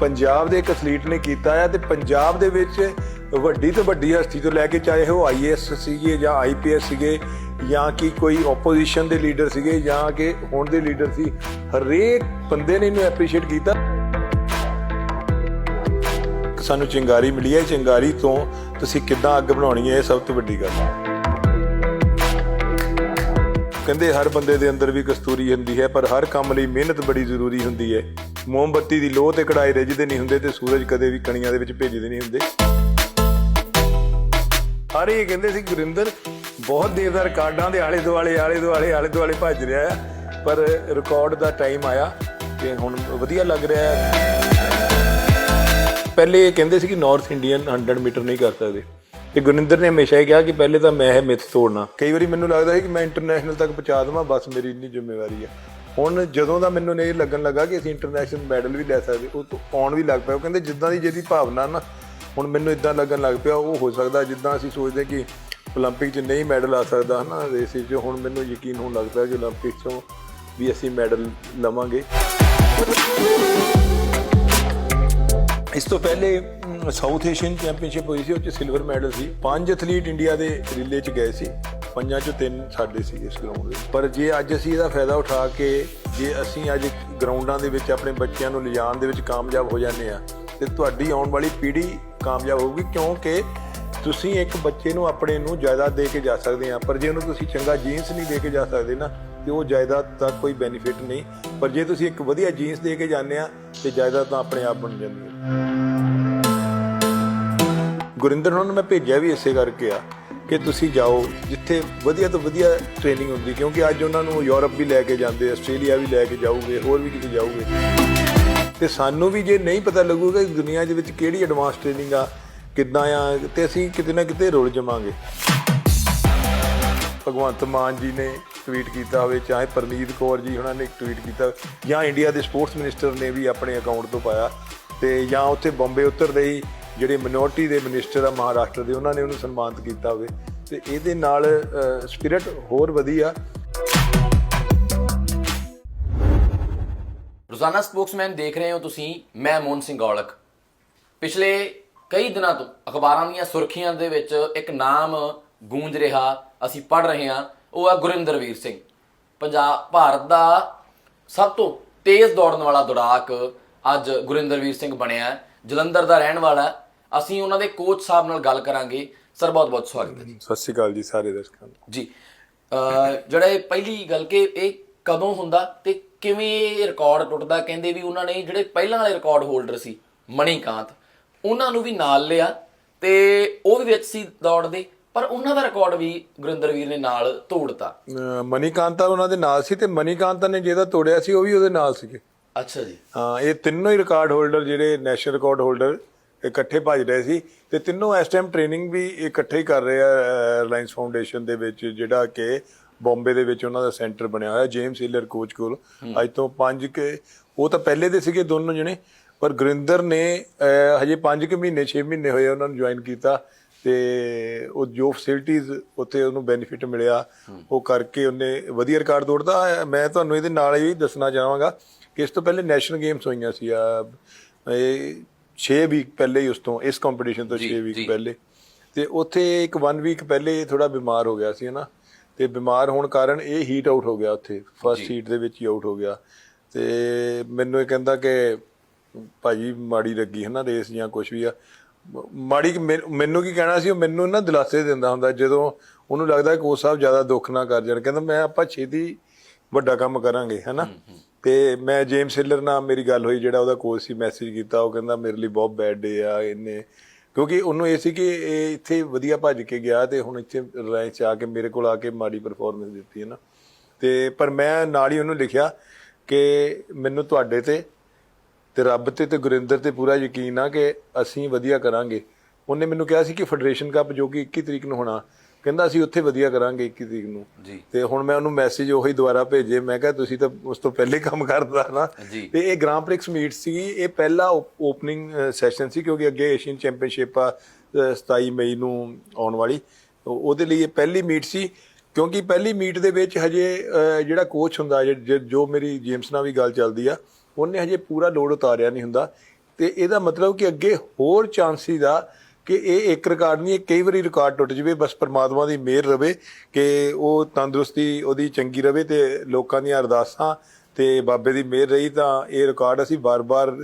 ਪੰਜਾਬ ਦੇ ਇੱਕ ਅਥਲੀਟ ਨੇ ਕੀਤਾ ਹੈ ਤੇ ਪੰਜਾਬ ਦੇ ਵਿੱਚ ਵੱਡੀ ਤੋਂ ਵੱਡੀ ਹਸਤੀ ਤੋਂ ਲੈ ਕੇ ਚਾਹੇ ਉਹ ਆਈਏਐਸ ਸੀਗੇ ਜਾਂ ਆਈਪੀਐਸ ਸੀਗੇ ਜਾਂ ਕਿ ਕੋਈ ਆਪੋਜੀਸ਼ਨ ਦੇ ਲੀਡਰ ਸੀਗੇ ਜਾਂ ਕਿ ਹੁਣ ਦੇ ਲੀਡਰ ਸੀ, ਹਰੇਕ ਬੰਦੇ ਨੇ ਇਹਨੂੰ ਐਪਰੀਸ਼ੀਏਟ ਕੀਤਾ। ਸਾਨੂੰ ਚਿੰਗਾਰੀ ਮਿਲੀ ਹੈ, ਚਿੰਗਾਰੀ ਤੋਂ ਤੁਸੀਂ ਕਿੱਦਾਂ ਅੱਗ ਬਣਾਉਣੀ ਹੈ, ਇਹ ਸਭ ਤੋਂ ਵੱਡੀ ਗੱਲ ਹੈ। ਕਹਿੰਦੇ ਹਰ ਬੰਦੇ ਦੇ ਅੰਦਰ ਵੀ ਕਸਤੂਰੀ ਹੁੰਦੀ ਹੈ, ਪਰ ਹਰ ਕੰਮ ਲਈ ਮਿਹਨਤ ਬੜੀ ਜ਼ਰੂਰੀ ਹੁੰਦੀ ਹੈ। ਮੋਮਬੱਤੀ ਦੀ ਲੋਹ ਤੇ ਕੜਾਈ ਰਿੱਝਦੇ ਨਹੀਂ ਹੁੰਦੇ ਤੇ ਸੂਰਜ ਕਦੇ ਵੀ ਕਣੀਆਂ ਦੇ ਵਿੱਚ ਭੇਜਦੇ ਨਹੀਂ ਹੁੰਦੇ। ਸਾਰੇ ਇਹ ਕਹਿੰਦੇ ਸੀ, ਗੁਰਿੰਦਰ, ਬਹੁਤ ਦੇਰ ਦਾ ਰਿਕਾਰਡਾਂ ਦੇ ਆਲੇ ਦੁਆਲੇ ਆਲੇ ਦੁਆਲੇ ਆਲੇ ਦੁਆਲੇ ਭੱਜ ਰਿਹਾ ਹੈ, ਪਰ ਰਿਕਾਰਡ ਦਾ ਟਾਈਮ ਆਇਆ ਤੇ ਹੁਣ ਵਧੀਆ ਲੱਗ ਰਿਹਾ ਹੈ। ਪਹਿਲੇ ਇਹ ਕਹਿੰਦੇ ਸੀ ਕਿ ਨਾਰਥ ਇੰਡੀਅਨ 100 ਮੀਟਰ ਨਹੀਂ ਕਰ ਸਕਦੇ। ਤੇ ਗੁਰਿੰਦਰ ਨੇ ਹਮੇਸ਼ਾ ਇਹ ਕਿਹਾ ਕਿ ਪਹਿਲੇ ਤਾਂ ਮੈਂ ਇਹ ਮਿੱਥ ਤੋੜਨਾ। ਕਈ ਵਾਰੀ ਮੈਨੂੰ ਲੱਗਦਾ ਹੈ ਕਿ ਮੈਂ ਇੰਟਰਨੈਸ਼ਨਲ ਤੱਕ ਪਹੁੰਚਾ ਦੇਵਾਂ, ਬਸ ਮੇਰੀ ਇੰਨੀ ਜ਼ਿੰਮੇਵਾਰੀ ਹੈ। ਹੁਣ ਜਦੋਂ ਦਾ ਮੈਨੂੰ ਇਹ ਲੱਗਣ ਲੱਗਾ ਕਿ ਅਸੀਂ ਇੰਟਰਨੈਸ਼ਨਲ ਮੈਡਲ ਵੀ ਲੈ ਸਕਦੇ ਉਹ ਤੋਂ ਆਉਣ ਵੀ ਲੱਗ ਪਿਆ ਉਹ ਕਹਿੰਦੇ ਜਿੱਦਾਂ ਦੀ ਜਿਹਦੀ ਭਾਵਨਾ ਨਾ ਹੁਣ ਮੈਨੂੰ ਇਦਾਂ ਲੱਗਣ ਲੱਗ ਪਿਆ ਉਹ ਹੋ ਸਕਦਾ ਜਿੱਦਾਂ ਅਸੀਂ ਸੋਚਦੇ ਕਿ 올림픽 'ਚ ਨਹੀਂ ਮੈਡਲ ਆ ਸਕਦਾ ਹਨਾ ਰੇਸ 'ਚ ਹੁਣ ਮੈਨੂੰ ਯਕੀਨ ਹੋਣ ਲੱਗ ਪਿਆ ਕਿ 올림픽 'ਚੋਂ ਵੀ ਅਸੀਂ ਮੈਡਲ ਲਵਾਂਗੇ ਇਸ ਤੋਂ ਪਹਿਲੇ ਸਾਊਥ ਏਸ਼ੀਅਨ ਚੈਂਪੀਅਨਸ਼ਿਪ ਹੋਈ ਸੀ ਉਹ ਚ ਸਿਲਵਰ ਮੈਡਲ ਸੀ ਪੰਜ ਐਥਲੀਟ ਇੰਡੀਆ ਦੇ ਰਿਲੇ ਚ ਗਏ ਸੀ ਪੰਜਾਂ ਚੋਂ ਤਿੰਨ ਸਾਡੇ ਸੀ ਇਸ ਗਰਾਊਂਡ ਦੇ। ਪਰ ਜੇ ਅੱਜ ਅਸੀਂ ਇਹਦਾ ਫਾਇਦਾ ਉਠਾ ਕੇ, ਜੇ ਅਸੀਂ ਅੱਜ ਗਰਾਊਂਡਾਂ ਦੇ ਵਿੱਚ ਆਪਣੇ ਬੱਚਿਆਂ ਨੂੰ ਲਿਜਾਣ ਦੇ ਵਿੱਚ ਕਾਮਯਾਬ ਹੋ ਜਾਂਦੇ ਆ ਤੇ ਤੁਹਾਡੀ ਆਉਣ ਵਾਲੀ ਪੀੜ੍ਹੀ ਕਾਮਯਾਬ ਹੋਊਗੀ, ਕਿਉਂਕਿ ਤੁਸੀਂ ਇੱਕ ਬੱਚੇ ਨੂੰ ਆਪਣੇ ਨੂੰ ਜਾਇਦਾਦ ਦੇ ਕੇ ਜਾ ਸਕਦੇ ਆ ਪਰ ਜੇ ਉਹਨੂੰ ਤੁਸੀਂ ਚੰਗਾ ਜੀਨਸ ਨਹੀਂ ਦੇ ਕੇ ਜਾ ਸਕਦੇ ਨਾ, ਤੇ ਉਹ ਜਾਇਦਾਦ ਦਾ ਕੋਈ ਬੈਨੀਫਿਟ ਨਹੀਂ। ਪਰ ਜੇ ਤੁਸੀਂ ਇੱਕ ਵਧੀਆ ਜੀਨਸ ਦੇ ਕੇ ਜਾਂਦੇ ਆ ਤੇ ਜਾਇਦਾਦ ਤਾਂ ਆਪਣੇ ਆਪ ਬਣ ਜਾਂਦੀ ਹੈ। ਗੁਰਿੰਦਰ ਉਹਨਾਂ ਨੂੰ ਮੈਂ ਭੇਜਿਆ ਵੀ ਇਸੇ ਕਰਕੇ ਆ। ਕਿ ਤੁਸੀਂ ਜਾਓ, ਜਿੱਥੇ ਵਧੀਆ ਤੋਂ ਵਧੀਆ ਟ੍ਰੇਨਿੰਗ ਹੁੰਦੀ, ਕਿਉਂਕਿ ਅੱਜ ਉਹਨਾਂ ਨੂੰ ਯੂਰਪ ਵੀ ਲੈ ਕੇ ਜਾਂਦੇ, ਆਸਟ੍ਰੇਲੀਆ ਵੀ ਲੈ ਕੇ ਜਾਊਗੇ, ਹੋਰ ਵੀ ਕਿਤੇ ਜਾਊਗੇ। ਤੇ ਸਾਨੂੰ ਵੀ ਜੇ ਨਹੀਂ ਪਤਾ ਲੱਗੂਗਾ ਕਿ ਦੁਨੀਆ ਦੇ ਵਿੱਚ ਕਿਹੜੀ ਐਡਵਾਂਸ ਟ੍ਰੇਨਿੰਗ ਆ, ਕਿੱਦਾਂ ਆ, ਤੇ ਅਸੀਂ ਕਿਤੇ ਨਾ ਕਿਤੇ ਰੁਲ ਜਾਵਾਂਗੇ। ਭਗਵੰਤ ਮਾਨ ਜੀ ਨੇ ਟਵੀਟ ਕੀਤਾ ਹੋਵੇ, ਚਾਹੇ ਪਰਨੀਤ ਕੌਰ ਜੀ ਉਹਨਾਂ ਨੇ ਟਵੀਟ ਕੀਤਾ ਜਾਂ ਇੰਡੀਆ ਦੇ ਸਪੋਰਟਸ ਮਿਨਿਸਟਰ ਨੇ ਵੀ ਆਪਣੇ ਅਕਾਊਂਟ ਤੋਂ ਪਾਇਆ, ਤੇ ਜਾਂ ਉੱਥੇ ਬੰਬੇ ਉਤਰਦੇ ਹੀ ਜਿਹੜੇ ਮਿਨੋਰਟੀ ਦੇ ਮਿਨਿਸਟਰ ਆ ਮਹਾਰਾਸ਼ਟਰ ਦੇ, ਉਹਨਾਂ ਨੇ ਉਹਨੂੰ ਸਨਮਾਨਿਤ ਕੀਤਾ ਹੋਵੇ ਤੇ ਇਹਦੇ ਨਾਲ ਸਪਿਰਿਟ ਹੋਰ ਵਧੀਆ। ਰੋਜ਼ਾਨਾ ਸਪੋਕਸਮੈਨ ਦੇਖ ਰਹੇ ਹੋ ਤੁਸੀਂ, ਮੈਂ ਮੋਹਨ ਸਿੰਘ ਔਲਖ। ਪਿਛਲੇ ਕਈ ਦਿਨਾਂ ਤੋਂ ਅਖਬਾਰਾਂ ਦੀਆਂ ਸੁਰਖੀਆਂ ਦੇ ਵਿੱਚ ਇੱਕ ਨਾਮ ਗੂੰਜ ਰਿਹਾ, ਅਸੀਂ ਪੜ ਰਹੇ ਹਾਂ, ਉਹ ਹੈ ਗੁਰਿੰਦਰਵੀਰ ਸਿੰਘ। ਪੰਜਾਬ, ਭਾਰਤ ਦਾ ਸਭ ਤੋਂ ਤੇਜ਼ ਦੌੜਨ ਵਾਲਾ ਦੌੜਾਕ ਅੱਜ ਗੁਰਿੰਦਰਵੀਰ ਸਿੰਘ ਬਣਿਆ ਜਲੰਧਰ ਦਾ ਰਹਿਣ ਵਾਲਾ ਅਸੀਂ ਉਹਨਾਂ ਦੇ ਕੋਚ ਸਾਹਿਬ ਨਾਲ ਗੱਲ ਕਰਾਂਗੇ। ਸਰ ਬਹੁਤ ਬਹੁਤ ਸਵਾਗਤ ਹੈ ਜੀ। ਸਤਿ ਸ਼੍ਰੀ ਅਕਾਲ ਜੀ ਸਾਰੇ ਦਰਸ਼ਕਾਂ ਨੂੰ। ਜੀ। ਜਿਹੜਾ ਇਹ ਪਹਿਲੀ ਗੱਲ ਕਿ ਇਹ ਕਦੋਂ ਹੁੰਦਾ ਤੇ ਕਿਵੇਂ ਇਹ ਰਿਕਾਰਡ ਟੁੱਟਦਾ ਕਹਿੰਦੇ ਵੀ ਉਹਨਾਂ ਨੇ ਜਿਹੜੇ ਪਹਿਲਾਂ ਵਾਲੇ ਰਿਕਾਰਡ ਹੋਲਡਰ ਸੀ ਮਣੀਕਾਂਤ ਉਹਨਾਂ ਨੂੰ ਵੀ ਨਾਲ ਲਿਆ ਤੇ ਉਹ ਵੀ ਵਿੱਚ ਸੀ ਦੌੜ ਦੇ ਪਰ ਉਹਨਾਂ ਦਾ ਰਿਕਾਰਡ ਵੀ ਗੁਰਿੰਦਰਵੀਰ ਨੇ ਨਾਲ ਤੋੜਤਾ। ਮਨੀਕਾਂਤਾ ਉਹਨਾਂ ਦੇ ਨਾਲ ਸੀ ਤੇ ਮਨੀਕਾਂਤਾ ਨੇ ਜਿਹਦਾ ਤੋੜਿਆ ਸੀ ਉਹ ਵੀ ਉਹਦੇ ਨਾਲ ਸੀਗੇ। ਅੱਛਾ ਜੀ। ਹਾਂ ਇਹ ਤਿੰਨੋਂ ਹੀ ਰਿਕਾਰਡ ਹੋਲਡਰ ਜਿਹੜੇ ਨੈਸ਼ਨਲ ਰਿਕਾਰਡ ਹੋਲਡਰ ਇਕੱਠੇ ਭੱਜ ਰਹੇ ਸੀ ਤੇ ਤਿੰਨੋਂ ਇਸ ਟਾਈਮ ਟ੍ਰੇਨਿੰਗ ਵੀ ਇਕੱਠੇ ਹੀ ਕਰ ਰਹੇ ਆ ਰਿਲਾਇੰਸ ਫਾਊਂਡੇਸ਼ਨ ਦੇ ਵਿੱਚ ਜਿਹੜਾ ਕਿ ਬੰਬੇ ਦੇ ਵਿੱਚ ਉਹਨਾਂ ਦਾ ਸੈਂਟਰ ਬਣਿਆ ਹੋਇਆ ਜੇਮਸ ਹਿਲਰ ਕੋਚ ਕੋਲ। ਅੱਜ ਤੋਂ 5 ਕੇ ਉਹ ਤਾਂ ਪਹਿਲੇ ਦੇ ਸੀਗੇ ਦੋਨੋਂ ਜਣੇ ਪਰ ਗੁਰਿੰਦਰ ਨੇ ਹਜੇ 5 ਕਿ ਮਹੀਨੇ 6 ਮਹੀਨੇ ਹੋਏ ਉਹਨਾਂ ਨੂੰ ਜੁਆਇਨ ਕੀਤਾ ਤੇ ਉਹ ਜੋ ਫੈਸਿਲਿਟੀਆਂ ਉੱਥੇ ਉਹਨੂੰ ਬੈਨੀਫਿਟ ਮਿਲਿਆ ਉਹ ਕਰਕੇ ਉਹਨੇ ਵਧੀਆ ਰਿਕਾਰਡ ਤੋੜਦਾ ਮੈਂ ਤੁਹਾਨੂੰ ਇਹਦੇ ਨਾਲ ਹੀ ਦੱਸਣਾ ਚਾਹਾਂਗਾ ਕਿ ਇਸ ਤੋਂ ਪਹਿਲੇ ਨੈਸ਼ਨਲ ਗੇਮਸ ਹੋਈਆਂ ਸੀ ਆ ਇਹ 6 ਵੀਕ ਪਹਿਲੇ ਹੀ ਉਸ ਤੋਂ ਇਸ ਕੰਪੀਟੀਸ਼ਨ ਤੋਂ 6 ਜੀ, ਵੀਕ। ਪਹਿਲੇ। ਤੇ ਉੱਥੇ ਇੱਕ 1 ਵੀਕ ਪਹਿਲੇ ਥੋੜਾ ਬਿਮਾਰ ਹੋ ਗਿਆ ਸੀ ਹਨਾ? ਤੇ ਬਿਮਾਰ ਹੋਣ ਕਾਰਨ ਇਹ ਹੀਟ ਆਊਟ ਹੋ ਗਿਆ ਉੱਥੇ। ਫਰਸਟ ਹੀਟ ਦੇ ਵਿੱਚ ਹੀ ਆਊਟ ਹੋ ਗਿਆ। ਤੇ ਮੈਨੂੰ ਇਹ ਕਹਿੰਦਾ ਕਿ ਭਾਜੀ ਮਾੜੀ ਲੱਗੀ ਹੈ ਨਾ ਰੇਸ ਜਾਂ ਕੁਝ ਵੀ ਆ। ਮਾੜੀ ਮੈਨ- ਕੀ ਕਹਿਣਾ ਸੀ ਉਹ ਮੈਨੂੰ ਨਾ ਦਿਲਾਸੇ ਦਿੰਦਾ ਹੁੰਦਾ ਜਦੋਂ ਉਹਨੂੰ ਲੱਗਦਾ ਕਿ ਕੋਚ ਸਾਹਿਬ ਜ਼ਿਆਦਾ ਦੁੱਖ ਨਾ ਕਰ ਜਾਣ। ਕਹਿੰਦਾ ਮੈਂ ਆਪਾਂ ਛੇਤੀ ਵੱਡਾ ਕੰਮ ਕਰਾਂਗੇ ਹੈਨਾ? ਤੇ ਮੈਂ ਜੇਮਸ ਹਿਲਰ ਨਾਲ ਮੇਰੀ ਗੱਲ ਹੋਈ, ਜਿਹੜਾ ਉਹਦਾ ਕੋਚ ਸੀ ਮੈਸੇਜ ਕੀਤਾ, ਉਹ ਕਹਿੰਦਾ ਮੇਰੇ ਲਈ ਬਹੁਤ ਬੈਡ ਡੇ ਆ ਇਹਨੇ ਕਿਉਂਕਿ ਉਹਨੂੰ ਇਹ ਸੀ ਕਿ ਇਹ ਇੱਥੇ ਵਧੀਆ ਭੱਜ ਕੇ ਗਿਆ ਤੇ ਹੁਣ ਇੱਥੇ ਰਿਲਾਇੰਸ ਚ ਆ ਕੇ ਮੇਰੇ ਕੋਲ ਆ ਕੇ ਮਾੜੀ ਪਰਫਾਰਮੈਂਸ ਦਿੱਤੀ ਹੈ ਨਾ। ਤੇ ਪਰ ਮੈਂ ਨਾਲ ਹੀ ਉਹਨੂੰ ਲਿਖਿਆ ਕਿ ਮੈਨੂੰ ਤੁਹਾਡੇ ਤੇ ਤੇ ਰੱਬ ਤੇ ਤੇ ਗੁਰਿੰਦਰ ਤੇ ਪੂਰਾ ਯਕੀਨ ਆ ਕਿ ਅਸੀਂ ਵਧੀਆ ਕਰਾਂਗੇ। ਉਹਨੇ ਮੈਨੂੰ ਕਿਹਾ ਸੀ ਕਿ ਫੈਡਰੇਸ਼ਨ ਕੱਪ ਜੋ ਕਿ 21 ਤਰੀਕ ਨੂੰ ਹੋਣਾ ਕਹਿੰਦਾ ਅਸੀਂ ਉੱਥੇ ਵਧੀਆ ਕਰਾਂਗੇ 21 ਤਰੀਕ ਨੂੰ। ਤੇ ਹੁਣ ਮੈਂ ਉਹਨੂੰ ਮੈਸੇਜ ਉਹੀ ਦੁਬਾਰਾ ਭੇਜੇ ਮੈਂ ਕਿਹਾ ਤੁਸੀਂ ਤਾਂ ਉਸ ਤੋਂ ਪਹਿਲੇ ਕੰਮ ਕਰਦਾ ਨਾ। ਤੇ ਇਹ ਗ੍ਰਾਂਡ ਪ੍ਰਿਕਸ ਮੀਟ ਸੀ ਇਹ ਪਹਿਲਾ ਓਪਨਿੰਗ ਸੈਸ਼ਨ ਸੀ ਕਿਉਂਕਿ ਅੱਗੇ ਏਸ਼ੀਅਨ ਚੈਂਪੀਅਨਸ਼ਿਪ ਆ ਅ, 27 ਮਈ ਨੂੰ ਆਉਣ ਵਾਲੀ। ਉਹ- ਉਹਦੇ ਲਈ ਇਹ ਪਹਿਲੀ ਮੀਟ ਸੀ ਕਿਉਂਕਿ ਪਹਿਲੀ ਮੀਟ ਦੇ ਵਿੱਚ ਹਜੇ ਜਿਹੜਾ ਕੋਚ ਹੁੰਦਾ ਜੋ ਮੇਰੀ ਜੇਮਸ ਨਾਲ ਵੀ ਗੱਲ ਚੱਲਦੀ ਆ ਉਹਨੇ ਹਜੇ ਪੂਰਾ ਲੋਡ ਉਤਾਰਿਆ ਨਹੀਂ ਹੁੰਦਾ। ਤੇ ਇਹਦਾ ਮਤਲਬ ਕਿ ਅੱਗੇ ਹੋਰ ਚਾਂਸ ਦਾ ਕਿ ਇਹ ਇੱਕ ਰਿਕਾਰਡ ਨਹੀਂ, ਇਹ ਕਈ ਵਾਰੀ ਰਿਕਾਰਡ ਟੁੱਟ ਜਵੇ, ਬਸ ਪਰਮਾਤਮਾ ਦੀ ਮਿਹਰ ਰਵੇ ਕਿ ਉਹ ਤੰਦਰੁਸਤੀ ਉਹਦੀ ਚੰਗੀ ਰਵੇ ਤੇ ਲੋਕਾਂ ਦੀਆਂ ਅਰਦਾਸਾਂ ਤੇ ਬਾਬੇ ਦੀ ਮਿਹਰ ਰਹੀ ਤਾਂ ਇਹ ਰਿਕਾਰਡ ਅਸੀਂ ਬਾਰ-ਬਾਰ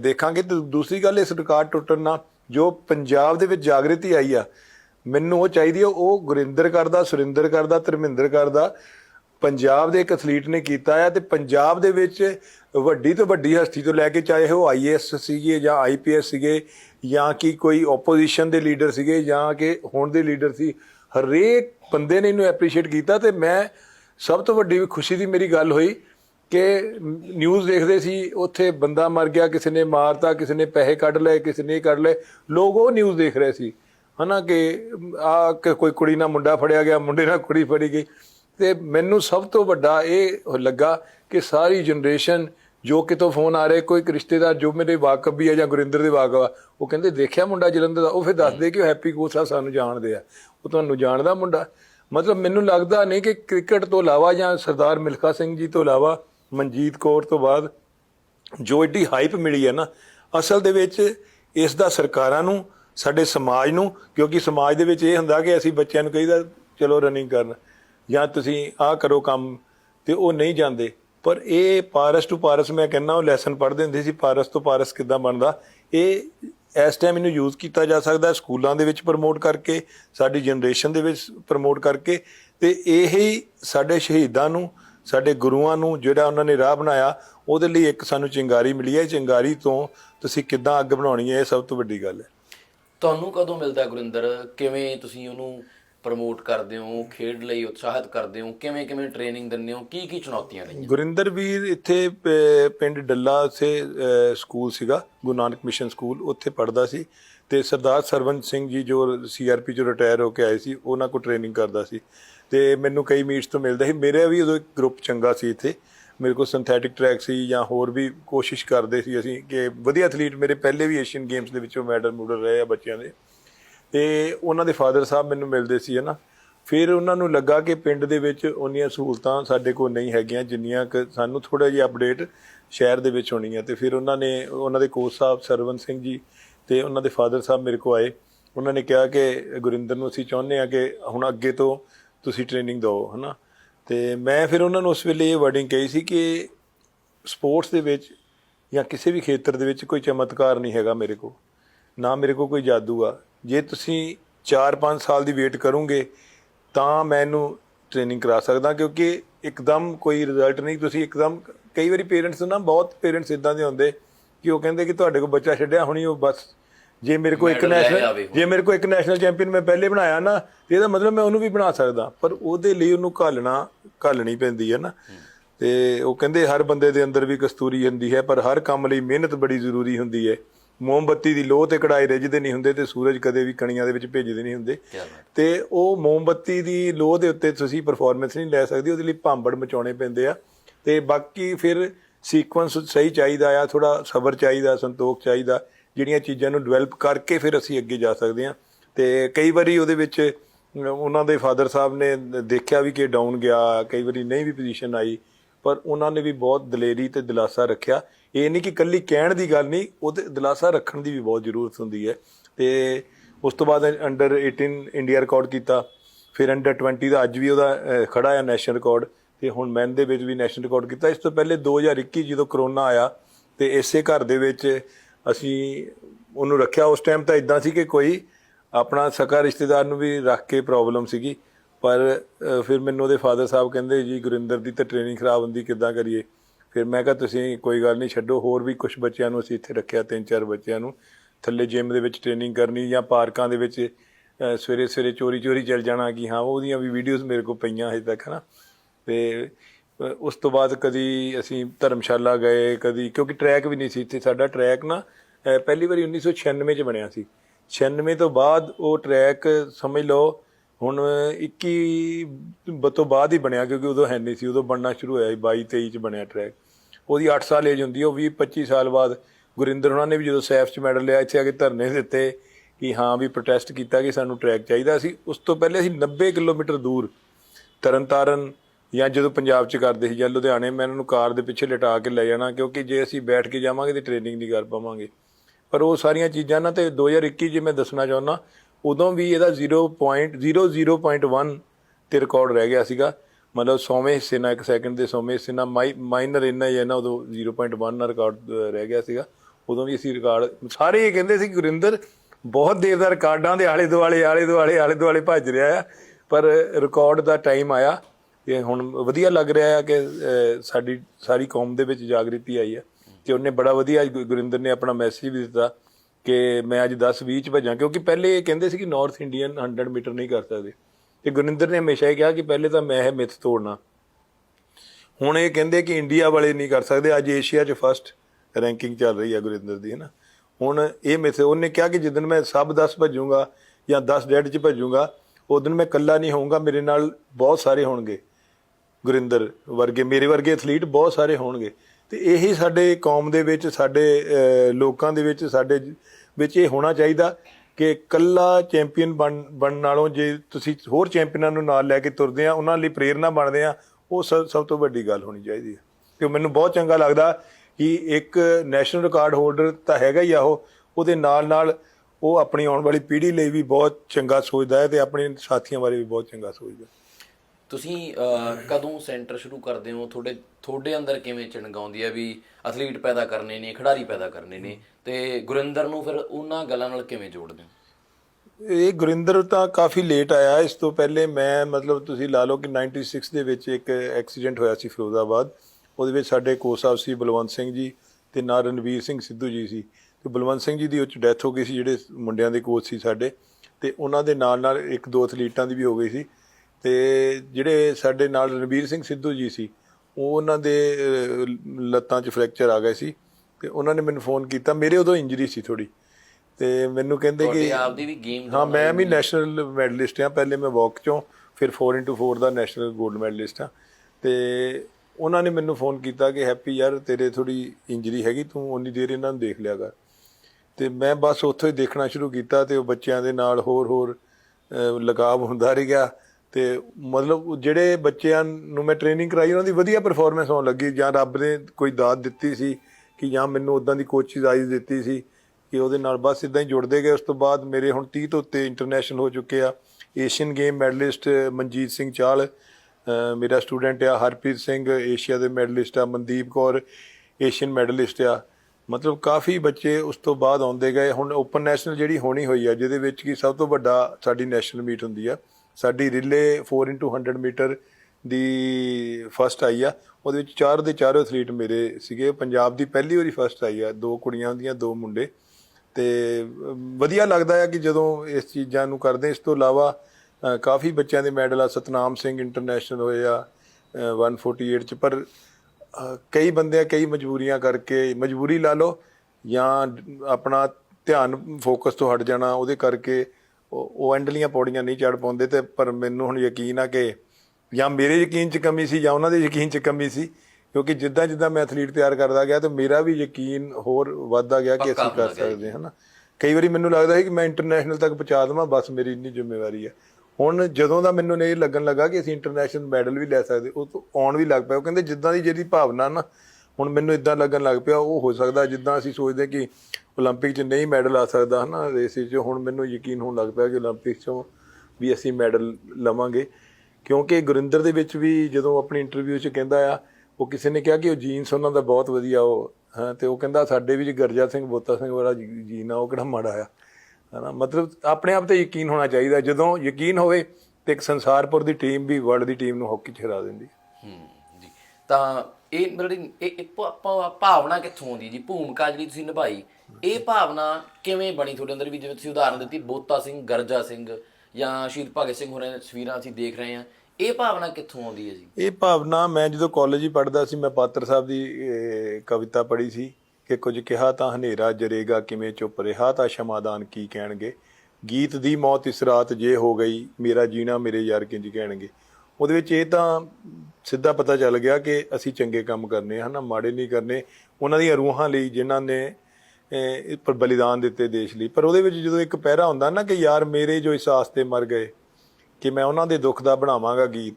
ਦੇਖਾਂਗੇ। ਤੇ ਦੂਸਰੀ ਗੱਲ, ਇਸ ਰਿਕਾਰਡ ਟੁੱਟਣ ਨਾਲ ਜੋ ਪੰਜਾਬ ਦੇ ਵਿੱਚ ਜਾਗਰਤੀ ਆਈ ਆ, ਮੈਨੂੰ ਉਹ ਚਾਹੀਦੀ ਆ, ਉਹ ਗੁਰਿੰਦਰ ਕਰਦਾ ਸੁਰਿੰਦਰ ਕਰਦਾ ਧਰਮਿੰਦਰ ਕਰਦਾ ਪੰਜਾਬ ਦੇ ਇੱਕ ਐਥਲੀਟ ਨੇ ਕੀਤਾ ਆ ਤੇ ਪੰਜਾਬ ਦੇ ਵਿੱਚ ਵੱਡੀ ਤੋਂ ਵੱਡੀ ਹਸਤੀ ਤੋਂ ਲੈ ਕੇ ਚਾਹੇ ਉਹ ਆਈਏਐਸ ਸੀਗੇ ਜਾਂ ਆਈਪੀਐਸ ਸੀਗੇ ਜਾਂ ਕਿ ਕੋਈ ਆਪੋਜੀਸ਼ਨ ਦੇ ਲੀਡਰ ਸੀਗੇ ਜਾਂ ਕਿ ਹੁਣ ਦੇ ਲੀਡਰ ਸੀ, ਹਰੇਕ ਬੰਦੇ ਨੇ ਇਹਨੂੰ ਐਪਰੀਸ਼ੀਏਟ ਕੀਤਾ ਤੇ ਮੈਂ ਸਭ ਤੋਂ ਵੱਡੀ ਖੁਸ਼ੀ ਦੀ ਮੇਰੀ ਗੱਲ ਹੋਈ ਕਿ ਨਿਊਜ਼ ਦੇਖਦੇ ਸੀ, ਉੱਥੇ ਬੰਦਾ ਮਰ ਗਿਆ, ਕਿਸੇ ਨੇ ਮਾਰਤਾ, ਕਿਸੇ ਨੇ ਪੈਸੇ ਕੱਢ ਲਏ, ਕਿਸੇ ਨੇ ਇਹ ਕੱਢ ਲਏ, ਲੋਕ ਉਹ ਨਿਊਜ਼ ਦੇਖ ਰਹੇ ਸੀ, ਹਨਾ ਕਿ ਆ ਕੋਈ ਕੁੜੀ ਨਾਲ ਮੁੰਡਾ ਫੜਿਆ ਗਿਆ, ਮੁੰਡੇ ਨਾਲ ਕੁੜੀ ਫੜੀ ਗਈ ਤੇ ਮੈਨੂੰ ਸਭ ਤੋਂ ਵੱਡਾ ਇਹ ਲੱਗਾ ਕਿ ਸਾਰੀ ਜਨਰੇਸ਼ਨ ਜੋ ਕਿਤੋਂ ਫੋਨ ਆ ਰਹੇ, ਕੋਈ ਇੱਕ ਰਿਸ਼ਤੇਦਾਰ ਜੋ ਮੇਰੇ ਵਾਕਫ ਵੀ ਹੈ ਜਾਂ ਗੁਰਿੰਦਰ ਦੇ ਵਾਕਫ ਆ, ਉਹ ਕਹਿੰਦੇ, ਦੇਖਿਆ ਮੁੰਡਾ ਜਲੰਧਰ ਦਾ? ਉਹ ਫਿਰ ਦੱਸਦੇ ਕਿ ਉਹ ਹੈਪੀ ਕੋਸਾ ਸਾਨੂੰ ਜਾਣਦੇ ਆ। ਉਹ ਤੁਹਾਨੂੰ ਜਾਣਦਾ ਮੁੰਡਾ? ਮਤਲਬ ਮੈਨੂੰ ਲੱਗਦਾ ਨਹੀਂ ਕਿ ਕ੍ਰਿਕਟ ਤੋਂ ਇਲਾਵਾ ਜਾਂ ਸਰਦਾਰ ਮਿਲਖਾ ਸਿੰਘ ਜੀ ਤੋਂ ਇਲਾਵਾ, ਮਨਜੀਤ ਕੌਰ ਤੋਂ ਬਾਅਦ ਜੋ ਐਡੀ ਹਾਈਪ ਮਿਲੀ ਹੈ ਨਾ, ਅਸਲ ਦੇ ਵਿੱਚ ਇਸ ਦਾ ਸਰਕਾਰਾਂ ਨੂੰ, ਸਾਡੇ ਸਮਾਜ ਨੂੰ, ਕਿਉਂਕਿ ਸਮਾਜ ਦੇ ਵਿੱਚ ਇਹ ਹੁੰਦਾ ਕਿ ਅਸੀਂ ਬੱਚਿਆਂ ਨੂੰ ਕਹੀਦਾ, ਚਲੋ ਰਨਿੰਗ ਕਰਨ ਜਾਂ ਤੁਸੀਂ ਆਹ ਕਰੋ ਕੰਮ, ਤੇ ਉਹ ਨਹੀਂ ਜਾਂਦੇ। ਪਰ ਇਹ ਪਾਰਸ ਟੂ ਪਾਰਸ ਮੈਂ ਕਹਿੰਦਾ ਉਹ ਲੈਸਨ ਪੜ੍ਹਦੇ ਹੁੰਦੇ ਸੀ, ਪਾਰਸ ਤੋਂ ਪਾਰਸ ਕਿੱਦਾਂ ਬਣਦਾ? ਇਹ ਇਸ ਟਾਈਮ ਇਹਨੂੰ ਯੂਜ਼ ਕੀਤਾ ਜਾ ਸਕਦਾ ਸਕੂਲਾਂ ਦੇ ਵਿੱਚ ਪ੍ਰਮੋਟ ਕਰਕੇ, ਸਾਡੀ ਜਨਰੇਸ਼ਨ ਦੇ ਵਿੱਚ ਪ੍ਰਮੋਟ ਕਰਕੇ ਤੇ ਇਹ ਹੀ ਸਾਡੇ ਸ਼ਹੀਦਾਂ ਨੂੰ, ਸਾਡੇ ਗੁਰੂਆਂ ਨੂੰ ਜਿਹੜਾ ਉਹਨਾਂ ਨੇ ਰਾਹ ਬਣਾਇਆ, ਉਹਦੇ ਲਈ ਇੱਕ ਸਾਨੂੰ ਚਿੰਗਾਰੀ ਮਿਲੀ ਹੈ। ਚਿੰਗਾਰੀ ਤੋਂ ਤੁਸੀਂ ਕਿੱਦਾਂ ਅੱਗ ਬਣਾਉਣੀ ਹੈ, ਇਹ ਸਭ ਤੋਂ ਵੱਡੀ ਗੱਲ ਹੈ। ਤੁਹਾਨੂੰ ਕਦੋਂ ਮਿਲਦਾ ਗੁਰਿੰਦਰ? ਕਿਵੇਂ ਤੁਸੀਂ ਉਹਨੂੰ ਪ੍ਰਮੋਟ ਕਰਦੇ ਹੋ, ਖੇਡ ਲਈ ਉਤਸ਼ਾਹਿਤ ਕਰਦੇ ਹੋ, ਕਿਵੇਂ ਕਿਵੇਂ ਟ੍ਰੇਨਿੰਗ ਦਿੰਦੇ ਹੋ, ਕੀ ਕੀ ਚੁਣੌਤੀਆਂ ਰਹੀਆਂ? ਗੁਰਿੰਦਰ ਵੀਰ ਇੱਥੇ ਪਿੰਡ ਡੱਲਾ ਸੇ ਸਕੂਲ ਸੀਗਾ, ਗੁਰੂ ਨਾਨਕ ਮਿਸ਼ਨ ਸਕੂਲ, ਉੱਥੇ ਪੜਦਾ ਸੀ ਤੇ ਸਰਦਾਰ ਸਰਵੰਤ ਸਿੰਘ ਜੀ ਜੋ ਸੀਆਰਪੀ ਚੋਂ ਰਿਟਾਇਰ ਹੋ ਕੇ ਆਏ ਸੀ, ਉਹਨਾਂ ਕੋਲ ਟ੍ਰੇਨਿੰਗ ਕਰਦਾ ਸੀ ਤੇ ਮੈਨੂੰ ਕਈ ਮੀਟਸ ਤੋਂ ਮਿਲਦਾ ਸੀ। ਮੇਰੇ ਵੀ ਉਦੋਂ ਇੱਕ ਗਰੁੱਪ ਚੰਗਾ ਸੀ ਇੱਥੇ, ਮੇਰੇ ਕੋਲ ਸਿੰਥੈਟਿਕ ਟਰੈਕ ਸੀ ਜਾਂ ਹੋਰ ਵੀ ਕੋਸ਼ਿਸ਼ ਕਰਦੇ ਸੀ ਅਸੀਂ ਕਿ ਵਧੀਆ ਐਥਲੀਟ ਮੇਰੇ ਪਹਿਲੇ ਵੀ ਏਸ਼ੀਅਨ ਗੇਮਸ ਦੇ ਵਿੱਚੋਂ ਮੈਡਲ ਮੂਡਲ ਰਹੇ ਆ ਬੱਚਿਆਂ ਦੇ। ਤੇ ਉਹਨਾਂ ਦੇ ਫਾਦਰ ਸਾਹਿਬ ਮੈਨੂੰ ਮਿਲਦੇ ਸੀ, ਹਨਾ। ਫਿਰ ਉਹਨਾਂ ਨੂੰ ਲੱਗਾ ਕਿ ਪਿੰਡ ਦੇ ਵਿੱਚ ਉਨੀਆਂ ਸਹੂਲਤਾਂ ਸਾਡੇ ਕੋਲ ਨਹੀਂ ਹੈਗੀਆਂ, ਜਿੰਨੀਆਂ ਕਿ ਸਾਨੂੰ ਥੋੜਾ ਜਿਹਾ ਅਪਡੇਟ ਸ਼ਹਿਰ ਦੇ ਵਿੱਚ ਹੋਣੀ ਹੈ ਤੇ ਫਿਰ ਉਹਨਾਂ ਨੇ, ਉਹਨਾਂ ਦੇ ਕੋਚ ਸਾਹਿਬ ਸਰਵਨ ਸਿੰਘ ਜੀ ਤੇ ਉਹਨਾਂ ਦੇ ਫਾਦਰ ਸਾਹਿਬ ਮੇਰੇ ਕੋਲ ਆਏ। ਉਹਨਾਂ ਨੇ ਕਿਹਾ ਕਿ ਗੁਰਿੰਦਰ ਨੂੰ ਅਸੀਂ ਚਾਹੁੰਦੇ ਆ ਕਿ ਹੁਣ ਅੱਗੇ ਤੋਂ ਤੁਸੀਂ ਟ੍ਰੇਨਿੰਗ ਦਿਓ, ਹਨਾ। ਤੇ ਮੈਂ ਫਿਰ ਉਹਨਾਂ ਨੂੰ ਉਸ ਵੇਲੇ ਇਹ ਵਰਡਿੰਗ ਕਹੀ ਸੀ ਕਿ ਸਪੋਰਟਸ ਦੇ ਵਿੱਚ ਜਾਂ ਕਿਸੇ ਵੀ ਖੇਤਰ ਦੇ ਵਿੱਚ ਕੋਈ ਚਮਤਕਾਰ ਨਹੀਂ ਹੈਗਾ ਮੇਰੇ ਕੋਲ। ਨਾ ਮੇਰੇ ਕੋਲ ਕੋਈ ਜਾਦੂ ਆ ਜੇ ਤੁਸੀਂ 4-5 ਸਾਲ ਦੀ ਵੇਟ ਕਰੋਗੇ ਤਾਂ ਮੈਂ ਇਹਨੂੰ ਟ੍ਰੇਨਿੰਗ ਕਰਾ ਸਕਦਾ ਕਿਉਂਕਿ ਇੱਕਦਮ ਕੋਈ ਰਿਜ਼ਲਟ ਨਹੀਂ। ਤੁਸੀਂ ਇੱਕਦਮ ਕਈ ਵਾਰੀ ਪੇਰੈਂਟਸ ਨਾ ਬਹੁਤ ਪੇਰੈਂਟਸ ਇਦਾਂ ਦੇ ਹੁੰਦੇ ਕਿ ਉਹ ਕਹਿੰਦੇ ਕਿ ਤੁਹਾਡੇ ਕੋਲ ਬੱਚਾ ਛੱਡਿਆ ਹੁਣੀ ਉਹ ਬਸ। ਜੇ ਮੇਰੇ ਕੋਲ ਇੱਕ ਨੈਸ਼ਨਲ। ਜੇ ਮੇਰੇ ਕੋਲ ਇੱਕ ਨੈਸ਼ਨਲ ਚੈਂਪੀਅਨ ਮੈਂ ਪਹਿਲੇ ਬਣਾਇਆ ਨਾ ਤੇ ਇਹਦਾ ਮਤਲਬ ਮੈਂ ਉਹਨੂੰ ਵੀ ਬਣਾ ਸਕਦਾ। ਪਰ ਉਹਦੇ ਲਈ ਉਹਨੂੰ ਘਾਲਣਾ ਘਾਲਣੀ ਪੈਂਦੀ ਹੈ ਨਾ। ਤੇ ਉਹ ਕਹਿੰਦੇ ਹਰ ਬੰਦੇ ਦੇ ਅੰਦਰ ਵੀ ਕਸਤੂਰੀ ਹੁੰਦੀ ਹੈ ਪਰ ਹਰ ਕੰਮ ਲਈ ਮਿਹਨਤ ਬੜੀ ਜ਼ਰੂਰੀ ਹੁੰਦੀ ਹੈ। ਮੋਮਬੱਤੀ ਦੀ ਲੋਹ ਤੇ ਕੜਾਈ ਰਿੱਝਦੇ ਨਹੀਂ ਹੁੰਦੇ ਤੇ ਸੂਰਜ ਕਦੇ ਵੀ ਕਣੀਆਂ ਦੇ ਵਿੱਚ ਭੇਜਦੇ ਨਹੀਂ ਹੁੰਦੇ। ਤੇ ਉਹ ਮੋਮਬੱਤੀ ਦੀ ਲੋਹ ਦੇ ਉੱਤੇ ਤੁਸੀਂ ਪਰਫਾਰਮੈਂਸ ਨਹੀਂ ਲੈ ਸਕਦੇ ਉਹਦੇ ਲਈ ਭਾਂਬੜ ਮਚਾਉਣੇ ਪੈਂਦੇ ਆ। ਤੇ ਬਾਕੀ ਫਿਰ ਸੀਕੁਐਂਸ ਸਹੀ ਚਾਹੀਦਾ ਆ ਥੋੜਾ ਸਬਰ ਚਾਹੀਦਾ ਸੰਤੋਖ ਚਾਹੀਦਾ ਜਿਹੜੀਆਂ ਚੀਜ਼ਾਂ ਨੂੰ ਡਿਵੈਲਪ ਕਰਕੇ ਫਿਰ ਅਸੀਂ ਅੱਗੇ ਜਾ ਸਕਦੇ ਹਾਂ। ਤੇ ਕਈ ਵਾਰੀ ਉਹਦੇ ਵਿੱਚ ਉਹਨਾਂ ਦੇ ਫਾਦਰ ਸਾਹਿਬ ਨੇ ਦੇਖਿਆ ਵੀ ਕਿ ਡਾਊਨ ਗਿਆ ਕਈ ਵਾਰੀ ਨਹੀਂ ਵੀ ਪੋਜੀਸ਼ਨ ਆਈ। ਪਰ ਉਹਨਾਂ ਨੇ ਵੀ ਬਹੁਤ ਦਲੇਰੀ ਤੇ ਦਿਲਾਸਾ ਰੱਖਿਆ। ਇਹ ਨਹੀਂ ਕਿ ਕੱਲੀ ਕਹਿਣ ਦੀ ਗੱਲ ਨਹੀਂ ਉਹਦੇ ਦਿਲਾਸਾ ਰੱਖਣ ਦੀ ਵੀ ਬਹੁਤ ਜ਼ਰੂਰਤ ਹੁੰਦੀ ਹੈ। ਤੇ ਉਸ ਤੋਂ ਬਾਅਦ ਅੰਡਰ 18 ਇੰਡੀਆ ਰਿਕਾਰਡ ਕੀਤਾ। ਫਿਰ ਅੰਡਰ 20 ਦਾ ਅੱਜ ਵੀ ਉਹਦਾ ਅਹ, ਖੜਾ ਹੈ ਨੈਸ਼ਨਲ ਰਿਕਾਰਡ ਤੇ ਹੁਣ ਮੈਨ ਦੇ ਵਿੱਚ ਵੀ ਨੈਸ਼ਨਲ ਰਿਕਾਰਡ ਕੀਤਾ। ਇਸ ਤੋਂ ਪਹਿਲੇ 2021 ਜਦੋਂ ਕਰੋਨਾ ਆਇਆ ਤੇ ਇਸੇ ਘਰ ਦੇ ਵਿੱਚ ਅਸੀਂ ਉਹਨੂੰ ਰੱਖਿਆ। ਉਸ ਟਾਈਮ ਤਾਂ ਇਦਾਂ ਸੀ ਕਿ ਕੋਈ ਆਪਣਾ ਸਕਾ ਰਿਸ਼ਤੇਦਾਰ ਨੂੰ ਵੀ ਰੱਖ ਕੇ ਪ੍ਰੋਬਲਮ ਸੀਗੀ। ਪਰ ਫਿਰ ਮੈਨੂੰ ਉਹਦੇ ਫਾਦਰ ਸਾਹਿਬ ਕਹਿੰਦੇ ਜੀ ਗੁਰਿੰਦਰ ਦੀ ਤਾਂ ਟ੍ਰੇਨਿੰਗ ਖਰਾਬ ਹੁੰਦੀ ਕਿੱਦਾਂ ਕਰੀਏ? ਫਿਰ ਮੈਂ ਕਿਹਾ ਤੁਸੀਂ ਕੋਈ ਗੱਲ ਨਹੀਂ ਛੱਡੋ ਹੋਰ ਵੀ ਕੁਝ ਬੱਚਿਆਂ ਨੂੰ ਅਸੀਂ ਇੱਥੇ ਰੱਖਿਆ ਤਿੰਨ ਚਾਰ ਬੱਚਿਆਂ ਨੂੰ। ਥੱਲੇ ਜਿਮ ਦੇ ਵਿੱਚ ਟ੍ਰੇਨਿੰਗ ਕਰਨੀ ਜਾਂ ਪਾਰਕਾਂ ਦੇ ਵਿੱਚ ਸਵੇਰੇ ਸਵੇਰੇ ਚੋਰੀ ਚੋਰੀ ਚੱਲ ਜਾਣਾ ਕਿ ਹਾਂ ਉਹਦੀਆਂ ਵੀ ਵੀਡੀਓਜ਼ ਮੇਰੇ ਕੋਲ ਪਈਆਂ ਹਜੇ ਤੱਕ ਹਨਾ? ਤੇ ਅਹ, ਉਸ ਤੋਂ ਬਾਅਦ ਕਦੀ ਅਸੀਂ ਧਰਮਸ਼ਾਲਾ ਗਏ ਕਦੀ ਕਿਉਂਕਿ ਟਰੈਕ ਵੀ ਨਹੀਂ ਸੀ ਇੱਥੇ ਸਾਡਾ ਟਰੈਕ ਨਾ ਪਹਿਲੀ ਵਾਰੀ 1996 ਚ ਬਣਿਆ ਸੀ। 96 ਤੋਂ ਬਾਅਦ ਉਹ ਟਰੈਕ ਸਮਝ ਲਓ ਹੁਣ 21 ਤੋਂ ਬਾਅਦ ਹੀ ਬਣਿਆ ਕਿਉਂਕਿ ਉਦੋਂ ਹੈ ਨਹੀਂ ਸੀ, ਉਦੋਂ ਬਣਨਾ ਸ਼ੁਰੂ ਹੋਇਆ ਸੀ 22 23 ਚ ਬਣਿਆ ਟਰੈਕ ਉਹਦੀ 8 ਸਾਲ ਏਜ ਹੁੰਦੀ ਉਹ 20 25 ਸਾਲ ਬਾਅਦ ਗੁਰਿੰਦਰ ਉਹਨਾਂ ਨੇ ਵੀ ਜਦੋਂ ਸੈਫ ਚ ਮੈਡਲ ਲਿਆ, ਇੱਥੇ ਆ ਕੇ ਧਰਨੇ ਦਿੱਤੇ ਕਿ ਹਾਂ ਵੀ ਪ੍ਰੋਟੈਸਟ ਕੀਤਾ ਕਿ ਸਾਨੂੰ ਟਰੈਕ ਚਾਹੀਦਾ ਸੀ। ਉਸ ਤੋਂ ਪਹਿਲੇ ਅਸੀਂ 90 ਕਿਲੋਮੀਟਰ ਦੂਰ ਤਰਨਤਾਰਨ ਜਾਂ ਜਦੋਂ ਪੰਜਾਬ 'ਚ ਕਰਦੇ ਸੀ ਜਾਂ ਲੁਧਿਆਣੇ, ਮੈਂ ਇਹਨਾਂ ਨੂੰ ਕਾਰ ਦੇ ਪਿੱਛੇ ਲਿਟਾ ਕੇ ਲੈ ਜਾਣਾ ਕਿਉਂਕਿ ਜੇ ਅਸੀਂ ਬੈਠ ਕੇ ਜਾਵਾਂਗੇ ਤੇ ਟ੍ਰੇਨਿੰਗ ਨਹੀਂ ਕਰ ਪਾਵਾਂਗੇ। ਪਰ ਉਹ ਸਾਰੀਆਂ ਚੀਜ਼ਾਂ ਨਾ ਤੇ 2021 ਜੇ ਮੈਂ ਦੱਸਣਾ ਚਾਹੁੰਦਾ ਉਦੋਂ ਵੀ ਇਹਦਾ 0.00.1 ਤੇ ਰਿਕਾਰਡ ਰਹਿ ਗਿਆ ਸੀਗਾ। ਮਤਲਬ 100ਵੇਂ ਹਿੱਸੇ ਨਾਲ ਇੱਕ ਸੈਕਿੰਡ ਦੇ 100ਵੇਂ ਹਿੱਸੇ ਨਾਲ ਮਾਈਨਰ ਇੰਨਾ ਹੀ ਹੈ ਨਾ, ਉਦੋਂ 0.1 ਨਾਲ ਰਿਕਾਰਡ ਰਹਿ ਗਿਆ ਸੀਗਾ। ਉਦੋਂ ਵੀ ਅਸੀਂ ਰਿਕਾਰਡ ਸਾਰੇ ਇਹ ਕਹਿੰਦੇ ਸੀ ਗੁਰਿੰਦਰ ਬਹੁਤ ਦੇਰ ਦਾ ਰਿਕਾਰਡਾਂ ਦੇ ਆਲੇ ਦੁਆਲੇ ਆਲੇ ਦੁਆਲੇ ਆਲੇ ਦੁਆਲੇ ਭੱਜ ਰਿਹਾ ਆ। ਪਰ ਰਿਕਾਰਡ ਦਾ ਟਾਈਮ ਆਇਆ। ਇਹ ਹੁਣ ਵਧੀਆ ਲੱਗ ਰਿਹਾ ਆ ਕਿ ਸਾਡੀ, ਸਾਰੀ ਕੌਮ ਦੇ ਵਿੱਚ ਜਾਗਰਤੀ ਆਈ ਹੈ ਤੇ ਉਹਨੇ ਬੜਾ ਵਧੀਆ ਗੁ- ਗੁਰਿੰਦਰ ਨੇ ਆਪਣਾ ਮੈਸੇਜ ਵੀ ਦਿੱਤਾ। ਕਿ ਮੈਂ ਅੱਜ 10 20 ਚ ਭੱਜਾਂ, ਕਿਉਂਕਿ ਪਹਿਲੇ ਇਹ ਕਹਿੰਦੇ ਸੀ ਕਿ ਨਾਰਥ ਇੰਡੀਅਨ 100 ਮੀਟਰ ਨਹੀਂ ਕਰ ਸਕਦੇ। ਤੇ ਗੁਰਿੰਦਰ ਨੇ ਹਮੇਸ਼ਾ ਇਹ ਕਿਹਾ ਕਿ ਪਹਿਲੇ ਤਾਂ ਮੈਂ ਇਹ ਮਿੱਥ ਤੋੜਨਾ। ਹੁਣ ਇਹ ਕਹਿੰਦੇ ਕਿ ਇੰਡੀਆ ਵਾਲੇ ਨਹੀਂ ਕਰ ਸਕਦੇ, ਅੱਜ ਏਸ਼ੀਆ 'ਚ ਫਸਟ ਰੈਂਕਿੰਗ ਚੱਲ ਰਹੀ ਹੈ ਗੁਰਿੰਦਰ ਦੀ ਹੈ ਨਾ ਹੁਣ ਇਹ ਮਿੱਥ ਉਹਨੇ ਕਿਹਾ ਕਿ ਜਿੱਦਨ ਮੈਂ ਸਭ 10 ਭੱਜੂਗਾ ਜਾਂ 10 ਡੈਡ 'ਚ ਭੱਜੂਗਾ ਉਦੋਂ ਮੈਂ ਇਕੱਲਾ ਨਹੀਂ ਹੋਊਂਗਾ, ਮੇਰੇ ਨਾਲ ਬਹੁਤ ਸਾਰੇ ਹੋਣਗੇ ਗੁਰਿੰਦਰ ਵਰਗੇ, ਮੇਰੇ ਵਰਗੇ ਐਥਲੀਟ ਬਹੁਤ ਸਾਰੇ ਹੋਣਗੇ। ਤੇ ਇਹੀ ਸਾਡੇ ਕੌਮ ਦੇ ਵਿੱਚ, ਸਾਡੇ ਲੋਕਾਂ ਦੇ ਵਿੱਚ, ਸਾਡੇ ਵਿੱਚ ਇਹ ਹੋਣਾ ਚਾਹੀਦਾ ਕਿ ਕੱਲਾ ਚੈਂਪੀਅਨ ਬਣ, ਬਣਨ ਨਾਲੋਂ ਜੇ ਤੁਸੀਂ ਹੋਰ ਚੈਂਪੀਅਨਾਂ ਨੂੰ ਨਾਲ ਲੈ ਕੇ ਤੁਰਦੇ ਆ, ਉਹਨਾਂ ਲਈ ਪ੍ਰੇਰਣਾ ਬਣਦੇ ਆ, ਉਹ ਸਭ ਸਭ ਤੋਂ ਵੱਡੀ ਗੱਲ ਹੋਣੀ ਚਾਹੀਦੀ ਹੈ। ਕਿ ਮੈਨੂੰ ਬਹੁਤ ਚੰਗਾ ਲੱਗਦਾ ਕਿ ਇੱਕ ਨੈਸ਼ਨਲ ਰਿਕਾਰਡ ਹੋਲਡਰ ਤਾਂ ਹੈਗਾ ਹੀ ਆ ਉਹ, ਉਹਦੇ ਨਾਲ ਨਾਲ ਉਹ ਆਪਣੀ ਆਉਣ ਵਾਲੀ ਪੀੜ੍ਹੀ ਲਈ ਵੀ ਬਹੁਤ ਚੰਗਾ ਸੋਚਦਾ ਹੈ ਤੇ ਆਪਣੇ ਸਾਥੀਆਂ ਬਾਰੇ ਵੀ ਬਹੁਤ ਚੰਗਾ ਸੋਚਦਾ ਤੁਸੀਂ ਕਦੋਂ ਸੈਂਟਰ ਸ਼ੁਰੂ ਕਰਦੇ ਹੋ? ਤੁਹਾਡੇ ਤੁਹਾਡੇ ਅੰਦਰ ਕਿਵੇਂ ਚਿੰਗ ਆਉਂਦੀ ਹੈ ਵੀ ਐਥਲੀਟ ਪੈਦਾ ਕਰਨੇ ਨੇ, ਖਿਡਾਰੀ ਪੈਦਾ ਕਰਨੇ ਨੇ? ਤੇ ਗੁਰਿੰਦਰ ਨੂੰ ਫਿਰ ਉਹਨਾਂ ਗੱਲਾਂ ਨਾਲ ਕਿਵੇਂ ਜੋੜਦੇ ਹੋ? ਇਹ ਗੁਰਿੰਦਰ ਤਾਂ ਕਾਫੀ ਲੇਟ ਆਇਆ। ਇਸ ਤੋਂ ਪਹਿਲੇ ਮੈਂ, ਮਤਲਬ ਤੁਸੀਂ ਲਾ ਲਓ ਕਿ 96 ਦੇ ਵਿੱਚ ਇੱਕ ਐਕਸੀਡੈਂਟ ਹੋਇਆ ਸੀ ਫਿਰੋਜ਼ਾਬਾਦ। ਉਹਦੇ ਵਿੱਚ ਸਾਡੇ ਕੋਚ ਸਾਹਿਬ ਸੀ ਬਲਵੰਤ ਸਿੰਘ ਜੀ ਤੇ ਨਾਲ ਰਣਵੀਰ ਸਿੰਘ ਸਿੱਧੂ ਜੀ ਸੀ। ਤੇ ਬਲਵੰਤ ਸਿੰਘ ਜੀ ਦੀ ਉਹ 'ਚ ਡੈਥ ਹੋ ਗਈ ਸੀ, ਜਿਹੜੇ ਮੁੰਡਿਆਂ ਦੇ ਕੋਚ ਸੀ ਸਾਡੇ। ਤੇ ਉਹਨਾਂ ਦੇ ਨਾਲ ਨਾਲ ਇੱਕ ਦੋ ਐਥਲੀਟਾਂ ਦੀ ਵੀ ਹੋ ਗਈ ਸੀ। ਤੇ ਜਿਹੜੇ ਸਾਡੇ ਨਾਲ ਰਣਵੀਰ ਸਿੰਘ ਸਿੱਧੂ ਜੀ ਸੀ, ਉਹ ਉਹਨਾਂ ਦੇ ਲੱਤਾਂ 'ਚ ਫ੍ਰੈਕਚਰ ਆ ਗਏ ਸੀ। ਤੇ ਉਹਨਾਂ ਨੇ ਮੈਨੂੰ ਫੋਨ ਕੀਤਾ। ਮੇਰੇ ਉਦੋਂ ਇੰਜਰੀ ਸੀ ਥੋੜੀ ਤੇ ਮੈਨੂੰ ਕਹਿੰਦੇ ਤੁਹਾਡੀ ਕਿ ਆਪਦੀ ਵੀ ਗੇਮ ਹਾਂ ਮੈਂ ਵੀ ਨੈਸ਼ਨਲ ਮੈਡਲਿਸਟ ਹਾਂ। ਪਹਿਲੇ ਮੈਂ ਵਾਕ ਚੋਂ ਫਿਰ 4x4 ਦਾ ਨੈਸ਼ਨਲ 골ਡ ਮੈਡਲਿਸਟ ਹਾਂ। ਤੇ ਉਹਨਾਂ ਨੇ ਮੈਨੂੰ ਫੋਨ ਕੀਤਾ ਕਿ ਹੈਪੀ ਯਾਰ ਤੇਰੇ ਥੋੜੀ ਇੰਜਰੀ ਹੈਗੀ ਤੂੰ ਉਨੀ ਦੇਰ ਇਹਨਾਂ ਨੂੰ ਦੇਖ ਲਿਆ ਕਰ। ਤੇ ਮੈਂ ਬਸ ਉੱਥੋਂ ਹੀ ਦੇਖਣਾ ਸ਼ੁਰੂ ਕੀਤਾ ਤੇ ਉਹ ਬੱਚਿਆਂ ਦੇ ਨਾਲ ਹੋਰ ਹੋਰ ਲਗਾਵ ਹੁੰਦਾ ਰਹਿ। ਗਿਆ ਤੇ ਮਤਲਬ ਜਿਹੜੇ ਬੱਚਿਆਂ ਨੂੰ ਮੈਂ ਟ੍ਰੇਨਿੰਗ ਕਰਾਈ ਉਹਨਾਂ ਦੀ ਵਧੀਆ ਪਰਫਾਰਮੈਂਸ ਹੋਣ ਲੱਗੀ ਜਾਂ ਰੱਬ ਨੇ ਕੋਈ ਦਾਤ ਦਿੱਤੀ ਸੀ ਕਿ ਜਾਂ ਮੈਨੂੰ ਉਦਾਂ ਦੀ ਕੋਚਿਸ ਆਈਜ਼ ਦਿੱਤੀ ਸੀ ਕਿ ਉਹਦੇ ਨਾਲ ਬਸ ਇਦਾਂ ਹੀ ਜੁੜਦੇ ਗਏ। ਉਸ ਤੋਂ ਬਾਅਦ ਮੇਰੇ ਹੁਣ 30 ਤੋਂ ਉੱਤੇ ਇੰਟਰਨੈਸ਼ਨਲ ਹੋ ਚੁੱਕੇ ਆ। Asian game medallist Manjeet Singh ਚਾਲ ਮੇਰਾ ਸਟੂਡੈਂਟ ਆ ਹਰਪ੍ਰੀਤ ਸਿੰਘ ਏਸ਼ੀਆ ਦੇ ਮੈਡਲਿਸਟ ਆ ਮਨਦੀਪ ਕੌਰ ਏਸ਼ੀਅਨ ਮੈਡਲਿਸਟ ਆ। ਮਤਲਬ ਕਾਫੀ ਬੱਚੇ ਉਸ ਤੋਂ ਬਾਅਦ ਆਉਂਦੇ ਗਏ। ਹੁਣ ਓਪਨ ਨੈਸ਼ਨਲ ਜਿਹੜੀ ਹੋਣੀ ਹੋਈ ਆ, ਜਿਹਦੇ ਵਿੱਚ ਕੀ ਸਭ ਤੋਂ ਵੱਡਾ ਸਾਡੀ ਨੈਸ਼ਨਲ ਮੀਟ ਹੁੰਦੀ ਆ। ਸਾਡੀ ਰਿਲੇ 4x100 ਮੀਟਰ ਦੀ ਫਸਟ ਆਈ ਆ। ਉਹਦੇ ਵਿੱਚ ਚਾਰ ਦੇ ਚਾਰੋਂ ਐਥਲੀਟ ਮੇਰੇ ਸੀਗੇ। ਪੰਜਾਬ ਦੀ ਪਹਿਲੀ ਵਾਰੀ ਫਸਟ ਆਈ ਆ। ਦੋ ਕੁੜੀਆਂ ਹੁੰਦੀਆਂ ਦੋ ਮੁੰਡੇ। ਤੇ ਵਧੀਆ ਲੱਗਦਾ ਹੈ ਕਿ ਜਦੋਂ ਇਸ ਚੀਜ਼ਾਂ ਨੂੰ ਕਰਦੇ ਇਸ ਤੋਂ ਇਲਾਵਾ ਕਾਫੀ ਬੱਚਿਆਂ ਦੇ ਮੈਡਲ ਆ। ਸਤਨਾਮ ਸਿੰਘ ਇੰਟਰਨੈਸ਼ਨਲ ਹੋਏ ਆ ਅ, 148 ਚ। ਪਰ ਕਈ ਬੰਦੇ ਕਈ ਮਜਬੂਰੀਆਂ ਕਰਕੇ ਮਜਬੂਰੀ ਲਾ ਲਓ ਜਾਂ ਆਪਣਾ ਧਿਆਨ ਫੋਕਸ ਤੋਂ ਹਟ ਜਾਣਾ। ਉਹਦੇ ਕਰਕੇ ਉਹ ਉਹ ਐਂਡਲੀਆਂ ਪੌੜੀਆਂ ਨਹੀਂ ਚੜ ਪਾਉਂਦੇ ਤੇ ਪਰ ਮੈਨੂੰ ਹੁਣ ਯਕੀਨ ਆ ਕਿ ਜਾਂ ਮੇਰੇ ਯਕੀਨ 'ਚ ਕਮੀ ਸੀ ਜਾਂ ਉਹਨਾਂ ਦੇ ਯਕੀਨ 'ਚ ਕਮੀ ਸੀ ਕਿਉਂਕਿ ਜਿੱਦਾਂ ਜਿੱਦਾਂ ਮੈਂ ਐਥਲੀਟ ਤਿਆਰ ਕਰਦਾ ਗਿਆ ਤੇ ਮੇਰਾ ਵੀ ਯਕੀਨ ਹੋਰ ਵੱਧਦਾ ਗਿਆ ਕਿ ਪੱਕਾ ਅਸੀਂ ਕਰ ਹੁੰਦਾ ਗਿਆ ਸਕਦੇ ਹਾਂ ਨਾ ਕਈ ਵਾਰੀ ਮੈਨੂੰ ਲੱਗਦਾ ਹੈ ਕਿ ਮੈਂ ਇੰਟਰਨੈਸ਼ਨਲ ਤੱਕ ਪਹੁੰਚਾ ਦੇਵਾਂ ਬਸ ਮੇਰੀ ਇੰਨੀ ਜ਼ਿੰਮੇਵਾਰੀ ਹੈ ਹੁਣ ਜਦੋਂ ਦਾ ਮੈਨੂੰ ਇਹ ਲੱਗਣ ਲੱਗਾ ਕਿ ਅਸੀਂ ਇੰਟਰਨੈਸ਼ਨਲ ਮੈਡਲ ਵੀ ਲੈ ਸਕਦੇ ਉਹ ਤੋਂ ਆਉਣ ਵੀ ਲੱਗ ਪਿਆ ਉਹ ਕਹਿੰਦੇ ਜਿੱਦਾਂ ਦੀ ਜਿਹੜੀ ਭਾਵਨਾ ਨਾ ਹੁਣ ਮੈਨੂੰ ਇਦਾਂ ਲੱਗਣ ਲੱਗ ਪਿਆ ਉਹ ਹੋ ਸਕਦਾ ਜਿੱਦਾਂ ਅਸੀਂ ਸੋਚਦੇ ਕਿ 올림픽 'ਚ ਨਹੀਂ ਮੈਡਲ ਆ ਸਕਦਾ ਹਨਾ ਰੇਸ 'ਚ ਹੁਣ ਮੈਨੂੰ ਯਕੀਨ ਹੋਣ ਲੱਗ ਪਿਆ ਕਿ 올림픽 'ਚੋਂ ਵੀ ਅਸੀਂ ਮੈਡਲ ਲਵਾਂਗੇ ਕਿਉਂਕਿ ਗੁਰਿੰਦਰ ਦੇ ਵਿੱਚ ਵੀ ਜਦੋਂ ਆਪਣੀ ਇੰਟਰਵਿਊ 'ਚ ਕਹਿੰਦਾ ਆ, ਉਹ ਕਿਸੇ ਨੇ ਕਿਹਾ ਕਿ ਉਹ ਜੀਨਸ ਉਹਨਾਂ ਦਾ ਬਹੁਤ ਵਧੀਆ ਉਹ, ਹਾਂ, ਤੇ ਉਹ ਕਹਿੰਦਾ ਸਾਡੇ ਵੀ ਗਰਜਾ ਸਿੰਘ, ਬੋਤਾ ਸਿੰਘ ਵਾਲਾ ਜੀ- ਜੀਨ ਆ, ਉਹ ਕਿਹੜਾ ਮਾੜਾ ਆ। ਹਨਾ, ਮਤਲਬ ਆਪਣੇ ਆਪ ਤੇ ਯਕੀਨ ਹੋਣਾ ਚਾਹੀਦਾ, ਜਦੋਂ ਯਕੀਨ ਹੋਵੇ ਤੇ ਇੱਕ ਸੰਸਾਰਪੁਰ ਦੀ ਟੀਮ ਵੀ ਵਰਲਡ ਦੀ ਟੀਮ ਨੂੰ ਹਾਕੀ 'ਚ ਹਰਾ ਦਿੰਦੀ। ਹੂੰ, ਜੀ। ਤਾਂ ਇਹ ਜਿਹੜੀ, ਇਹ ਭਾ- ਭਾਵਨਾ ਕਿੱਥੋਂ ਆਉਂਦੀ ਜੀ? ਭੂਮਿਕਾ ਜਿਹੜੀ ਤੁਸੀਂ ਨਿਭਾਈ, ਇਹ ਭਾਵਨਾ ਕਿਵੇਂ ਬਣੀ ਤੁਹਾਡੇ ਅੰਦਰ ਵੀ ਜਿਵੇਂ ਤੁਸੀਂ ਉਦਾਹਰਨ ਦਿੱਤੀ, ਬੋਤਾ ਸਿੰਘ, ਗਰਜਾ ਸਿੰਘ? ਜਾਂ ਸ਼ਹੀਦ ਭਗਤ ਸਿੰਘ ਹੋਰਾਂ ਦੀਆਂ ਤਸਵੀਰਾਂ ਅਸੀਂ ਦੇਖ ਰਹੇ ਹਾਂ। ਇਹ ਭਾਵਨਾ ਕਿੱਥੋਂ ਆਉਂਦੀ ਹੈ ਜੀ? ਇਹ ਭਾਵਨਾ ਮੈਂ ਜਦੋਂ ਕਾਲਜ ਹੀ ਪੜ੍ਹਦਾ ਸੀ, ਮੈਂ ਪਾਤਰ ਸਾਹਿਬ ਦੀ ਕਵਿਤਾ ਪੜ੍ਹੀ ਸੀ ਕਿ ਕੁਝ ਕਿਹਾ ਤਾਂ ਹਨੇਰਾ ਜਰੇਗਾ, ਕਿਵੇਂ ਚੁੱਪ ਰਿਹਾ ਤਾਂ ਸ਼ਮਾਦਾਨ ਕੀ ਕਹਿਣਗੇ? ਗੀਤ ਦੀ ਮੌਤ ਇਸ ਰਾਤ ਜੇ ਹੋ ਗਈ, ਮੇਰਾ ਜੀਣਾ ਮੇਰੇ ਯਾਰ ਕਿੰਜ ਕਹਿਣਗੇ? ਉਹਦੇ ਵਿੱਚ ਇਹ ਤਾਂ ਸਿੱਧਾ ਪਤਾ ਚੱਲ ਗਿਆ ਕਿ ਅਸੀਂ ਚੰਗੇ ਕੰਮ ਕਰਨੇ ਹਨ, ਮਾੜੇ ਨਹੀਂ ਕਰਨੇ। ਉਹਨਾਂ ਦੀਆਂ ਰੂਹਾਂ ਲਈ ਜਿਨ੍ਹਾਂ ਨੇ ਪਰ ਬਲੀਦਾਨ ਦਿੱਤੇ ਦੇਸ਼ ਲਈ। ਪਰ ਉਹਦੇ ਵਿੱਚ ਜਦੋਂ ਇੱਕ ਪਹਿਰਾ ਹੁੰਦਾ ਨਾ ਕਿ ਯਾਰ ਮੇਰੇ ਜੋ ਇਸ ਆਸ ਤੇ ਮਰ ਗਏ, ਕਿ ਮੈਂ ਉਹਨਾਂ ਦੇ ਦੁੱਖ ਦਾ ਬਣਾਵਾਂਗਾ ਗੀਤ।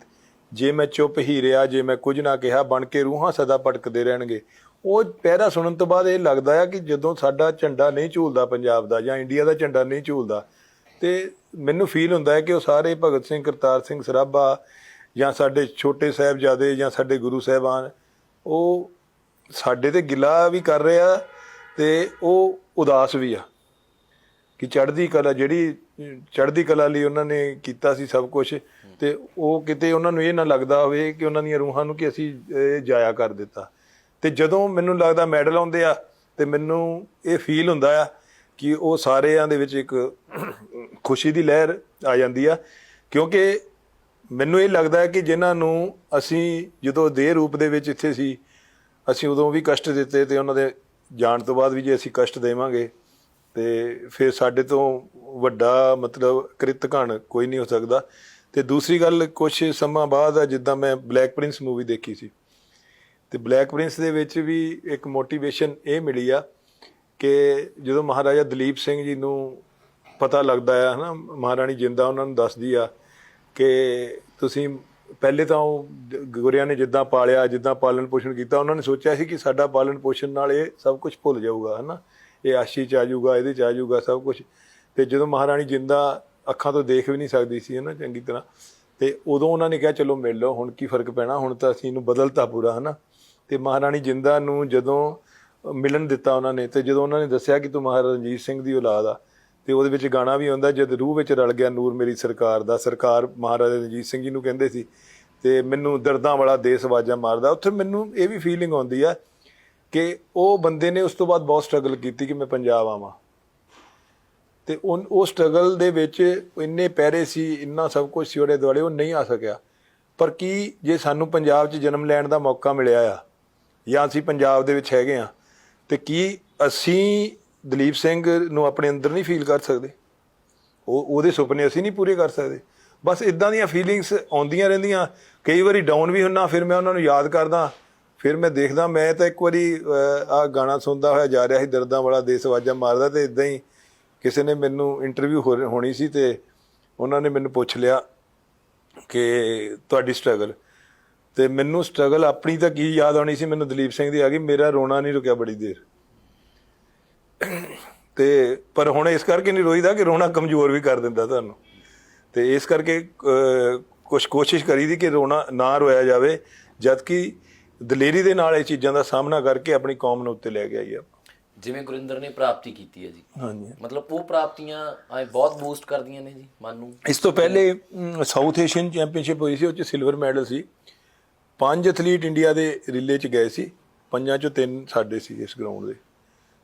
ਜੇ ਮੈਂ ਚੁੱਪ ਹੀ ਰਿਹਾ, ਜੇ ਮੈਂ ਕੁਝ ਨਾ ਕਿਹਾ, ਬਣ ਕੇ ਰੂਹਾਂ ਸਦਾ ਭਟਕਦੇ ਰਹਿਣਗੇ। ਉਹ ਪਹਿਰਾ ਸੁਣਨ ਤੋਂ ਬਾਅਦ ਇਹ ਲੱਗਦਾ ਆ ਕਿ ਜਦੋਂ ਸਾਡਾ ਝੰਡਾ ਨਹੀਂ ਝੂਲਦਾ ਪੰਜਾਬ ਦਾ ਜਾਂ ਇੰਡੀਆ ਦਾ ਝੰਡਾ ਨਹੀਂ ਝੂਲਦਾ, ਤੇ ਮੈਨੂੰ ਫੀਲ ਹੁੰਦਾ ਹੈ ਕਿ ਉਹ ਸਾਰੇ ਭਗਤ ਸਿੰਘ, ਕਰਤਾਰ ਸਿੰਘ ਸਰਾਭਾ ਜਾਂ ਸਾਡੇ ਛੋਟੇ ਸਾਹਿਬਜ਼ਾਦੇ ਜਾਂ ਸਾਡੇ ਗੁਰੂ ਸਾਹਿਬਾਨ, ਉਹ ਸਾਡੇ ਤੇ ਗਿਲਾ ਵੀ ਕਰ ਰਿਹਾ ਤੇ ਉਹ ਉਦਾਸ ਵੀ ਆ ਕਿ ਚੜ੍ਹਦੀ ਕਲਾ ਜਿਹੜੀ, ਚੜ੍ਹਦੀ ਕਲਾ ਲਈ ਉਹਨਾਂ ਨੇ ਕੀਤਾ ਸੀ ਸਭ ਕੁਝ ਤੇ ਉਹ ਕਿਤੇ ਉਹਨਾਂ ਨੂੰ ਇਹ ਨਾ ਲੱਗਦਾ ਹੋਵੇ ਕਿ ਉਹਨਾਂ ਦੀਆਂ ਰੂਹਾਂ ਨੂੰ ਕਿ ਅਸੀਂ, ਇਹ ਜਾਇਆ ਕਰ ਦਿੱਤਾ। ਤੇ ਜਦੋਂ ਮੈਨੂੰ ਲੱਗਦਾ ਮੈਡਲ ਆਉਂਦੇ ਆ ਤੇ ਮੈਨੂੰ ਇਹ ਫੀਲ ਹੁੰਦਾ ਆ ਕਿ ਉਹ ਸਾਰਿਆਂ ਦੇ ਵਿੱਚ ਇੱਕ ਖੁਸ਼ੀ ਦੀ ਲਹਿਰ ਆ ਜਾਂਦੀ ਆ, ਕਿਉਂਕਿ ਮੈਨੂੰ ਇਹ ਲੱਗਦਾ ਹੈ ਕਿ ਜਿਨ੍ਹਾਂ ਨੂੰ ਅਸੀਂ ਜਦੋਂ ਦੇਹ ਰੂਪ ਦੇ ਵਿੱਚ ਇੱਥੇ ਸੀ, ਅਸੀਂ ਉਦੋਂ ਵੀ ਕਸ਼ਟ ਦਿੱਤੇ ਤੇ ਉਹਨਾਂ ਦੇ ਜਾਣ ਤੋਂ ਬਾਅਦ ਵੀ ਜੇ ਅਸੀਂ ਕਸ਼ਟ ਦੇਵਾਂਗੇ ਤੇ ਫਿਰ ਸਾਡੇ ਤੋਂ ਵੱਡਾ ਮਤਲਬ ਕ੍ਰਿਤਕਣ ਕੋਈ ਨਹੀਂ ਹੋ ਸਕਦਾ। ਤੇ ਦੂਸਰੀ ਗੱਲ ਕੁਝ ਸਮਾਂ ਬਾਅਦ ਆ, ਜਿੱਦਾਂ ਮੈਂ ਬਲੈਕ ਪ੍ਰਿੰਸ ਮੂਵੀ ਦੇਖੀ ਸੀ। ਤੇ ਬਲੈਕ ਪ੍ਰਿੰਸ ਦੇ ਵਿੱਚ ਵੀ ਇੱਕ ਮੋਟੀਵੇਸ਼ਨ ਇਹ ਮਿਲੀ ਆ ਕਿ ਜਦੋਂ ਮਹਾਰਾਜਾ ਦਲੀਪ ਸਿੰਘ ਜੀ ਨੂੰ ਪਤਾ ਲੱਗਦਾ ਆ, ਹਨਾ, ਮਹਾਰਾਣੀ ਜਿੰਦਾ ਉਹਨਾਂ ਨੂੰ ਦੱਸਦੀ ਆ ਕਿ ਤੁਸੀਂ ਪਹਿਲੇ ਤਾਂ ਉਹ ਦ- ਗੁਰਿਆਂ ਨੇ ਜਿੱਦਾਂ ਪਾਲਿਆ, ਜਿੱਦਾਂ ਪਾਲਣ ਪੋਸ਼ਣ ਕੀਤਾ, ਉਹਨਾਂ ਨੇ ਸੋਚਿਆ ਸੀ ਕਿ ਸਾਡਾ ਪਾਲਣ ਪੋਸ਼ਣ ਨਾਲ ਇਹ ਸਭ ਕੁਝ ਭੁੱਲ ਜਾਊਗਾ, ਹਨਾ? ਇਹ ਆਸ਼ੀ ਚ ਆ ਜਾਊਗਾ, ਇਹਦੇ ਚ ਆ ਜਾਊਗਾ, ਸਭ ਕੁਝ ਤੇ ਜਦੋਂ ਮਹਾਰਾਣੀ ਜਿੰਦਾ ਅੱਖਾਂ ਤੋਂ ਦੇਖ ਵੀ ਨਹੀਂ ਸਕਦੀ ਸੀ, ਹਨਾ, ਚੰਗੀ ਤਰ੍ਹਾਂ, ਤੇ ਉਦੋਂ ਉਹਨਾਂ ਨੇ ਕਿਹਾ, ਚਲੋ ਮਿਲ ਲਓ, ਹੁਣ ਕੀ ਫ਼ਰਕ ਪੈਣਾ? ਹੁਣ ਤਾਂ ਅਸੀਂ ਇਹਨੂੰ ਬਦਲਤਾ ਪੂਰਾ, ਹਨਾ? ਤੇ ਮਹਾਰਾਣੀ ਜਿੰਦਾ ਨੂੰ ਜਦੋਂ ਮਿਲਣ ਦਿੱਤਾ ਉਹਨਾਂ ਨੇ, ਤੇ ਜਦੋਂ ਉਹਨਾਂ ਨੇ ਦੱਸਿਆ ਕਿ ਤੂੰ ਮਹਾਰਾਜਾ ਰਣਜੀਤ ਸਿੰਘ ਦੀ ਔਲਾਦ ਆ ਤੇ ਉਹਦੇ ਵਿੱਚ ਗਾਣਾ ਵੀ ਆਉਂਦਾ, ਜਦ ਰੂਹ ਵਿੱਚ ਰਲ ਗਿਆ ਨੂਰ ਮੇਰੀ ਸਰਕਾਰ ਦਾ, ਸਰਕਾਰ ਮਹਾਰਾਜਾ ਰਣਜੀਤ ਸਿੰਘ ਜੀ ਨੂੰ ਕਹਿੰਦੇ ਸੀ, ਤੇ ਮੈਨੂੰ ਦਰਦਾਂ ਵਾਲਾ ਦੇਸ ਆਵਾਜ਼ਾਂ ਮਾਰਦਾ। ਉੱਥੇ ਮੈਨੂੰ ਇਹ ਵੀ ਫੀਲਿੰਗ ਆਉਂਦੀ ਆ ਕਿ ਉਹ ਬੰਦੇ ਨੇ ਉਸ ਤੋਂ ਬਾਅਦ ਬਹੁਤ ਸਟਰਗਲ ਕੀਤੀ ਕਿ ਮੈਂ ਪੰਜਾਬ ਆਵਾਂ। ਤੇ ਉਹ ਉਹ ਸਟਰਗਲ ਦੇ ਵਿੱਚ ਇੰਨੇ ਪੈਰੇ ਸੀ, ਇੰਨਾ ਸਭ ਕੁਝ ਸੀ ਉਹਦੇ ਦੁਆਲੇ, ਉਹ ਨਹੀਂ ਆ ਸਕਿਆ। ਪਰ ਕੀ ਜੇ ਸਾਨੂੰ ਪੰਜਾਬ 'ਚ ਜਨਮ ਲੈਣ ਦਾ ਮੌਕਾ ਮਿਲਿਆ ਆ, ਜਾਂ ਅਸੀਂ ਪੰਜਾਬ ਦੇ ਵਿੱਚ ਹੈਗੇ ਆ, ਤੇ ਕੀ ਅਸੀਂ ਦਲੀਪ ਸਿੰਘ ਨੂੰ ਆਪਣੇ ਅੰਦਰ ਨਹੀਂ ਫੀਲ ਕਰ ਸਕਦੇ। ਉਹ, ਉਹਦੇ ਸੁਪਨੇ ਅਸੀਂ ਨਹੀਂ ਪੂਰੇ ਕਰ ਸਕਦੇ। ਬਸ ਇਦਾਂ ਦੀਆਂ ਫੀਲਿੰਗਸ ਆਉਂਦੀਆਂ ਰਹਿੰਦੀਆਂ। ਕਈ ਵਾਰੀ ਡਾਊਨ ਵੀ ਹੁੰਨਾ, ਫਿਰ ਮੈਂ ਉਹਨਾਂ ਨੂੰ ਯਾਦ ਕਰਦਾ। ਫਿਰ ਮੈਂ ਦੇਖਦਾ, ਮੈਂ ਤਾਂ ਇੱਕ ਵਾਰੀ ਆ ਗਾਣਾ ਸੁਣਦਾ ਹੋਇਆ ਜਾ ਰਿਹਾ ਸੀ, ਦਰਦਾਂ ਵਾਲਾ ਦੇਸ ਆਵਾਜ਼ਾਂ ਮਾਰਦਾ ਤੇ ਇਦਾਂ ਹੀ ਕਿਸੇ ਨੇ ਮੈਨੂੰ ਇੰਟਰਵਿਊ ਹੋਣੀ ਸੀ ਤੇ ਉਹਨਾਂ ਨੇ ਮੈਨੂੰ ਪੁੱਛ ਲਿਆ ਕਿ ਤੁਹਾਡੀ ਸਟਰਗਲ ਤੇ ਮੈਨੂੰ ਸਟਰਗਲ ਆਪਣੀ ਤਾਂ ਕੀ ਯਾਦ ਆਉਣੀ ਸੀ, ਮੈਨੂੰ ਦਲੀਪ ਸਿੰਘ ਦੀ ਆ ਗਈ, ਮੇਰਾ ਰੋਣਾ ਨਹੀਂ ਰੁਕਿਆ ਬੜੀ ਦੇਰ। ਤੇ ਪਰ ਹੁਣ ਇਸ ਕਰਕੇ ਨਹੀਂ ਰੋਈਦਾ ਕਿ ਰੋਣਾ ਕਮਜ਼ੋਰ ਵੀ ਕਰ ਦਿੰਦਾ ਤੁਹਾਨੂੰ। ਤੇ ਇਸ ਕਰਕੇ ਕੁਝ ਕੋਸ਼ਿਸ਼ ਕਰੀਦੀ ਕਿ ਰੋਣਾ ਨਾ ਰੋਇਆ ਜਾਵੇ ਜਦ ਕਿ ਦਲੇਰੀ ਦੇ ਨਾਲ ਇਹ ਚੀਜ਼ਾਂ ਦਾ ਸਾਹਮਣਾ ਕਰਕੇ ਆਪਣੀ ਕੌਮ ਨੂੰ ਉੱਤੇ ਲੈ ਕੇ ਆਈ ਆ। ਜਿਵੇਂ ਗੁਰਿੰਦਰ ਨੇ ਪ੍ਰਾਪਤੀ ਕੀਤੀ ਹੈ ਜੀ। ਹਾਂਜੀ। ਮਤਲਬ ਉਹ ਪ੍ਰਾਪਤੀਆਂ ਆਏ ਬਹੁਤ ਬੂਸਟ ਕਰਦੀਆਂ ਨੇ ਜੀ ਮਨ ਨੂੰ। ਇਸ ਤੋਂ ਪਹਿਲੇ ਸਾਊਥ ਏਸ਼ੀਅਨ ਚੈਂਪੀਅਨਸ਼ਿਪ ਹੋਈ ਸੀ ਉਹ ਚ ਸਿਲਵਰ ਮੈਡਲ ਸੀ। ਪੰਜ ਐਥਲੀਟ ਇੰਡੀਆ ਦੇ ਰਿਲੇ ਚ ਗਏ ਸੀ ਪੰਜਾਂ ਚੋਂ ਤਿੰਨ ਸਾਡੇ ਸੀ ਇਸ ਗਰਾਊਂਡ ਦੇ।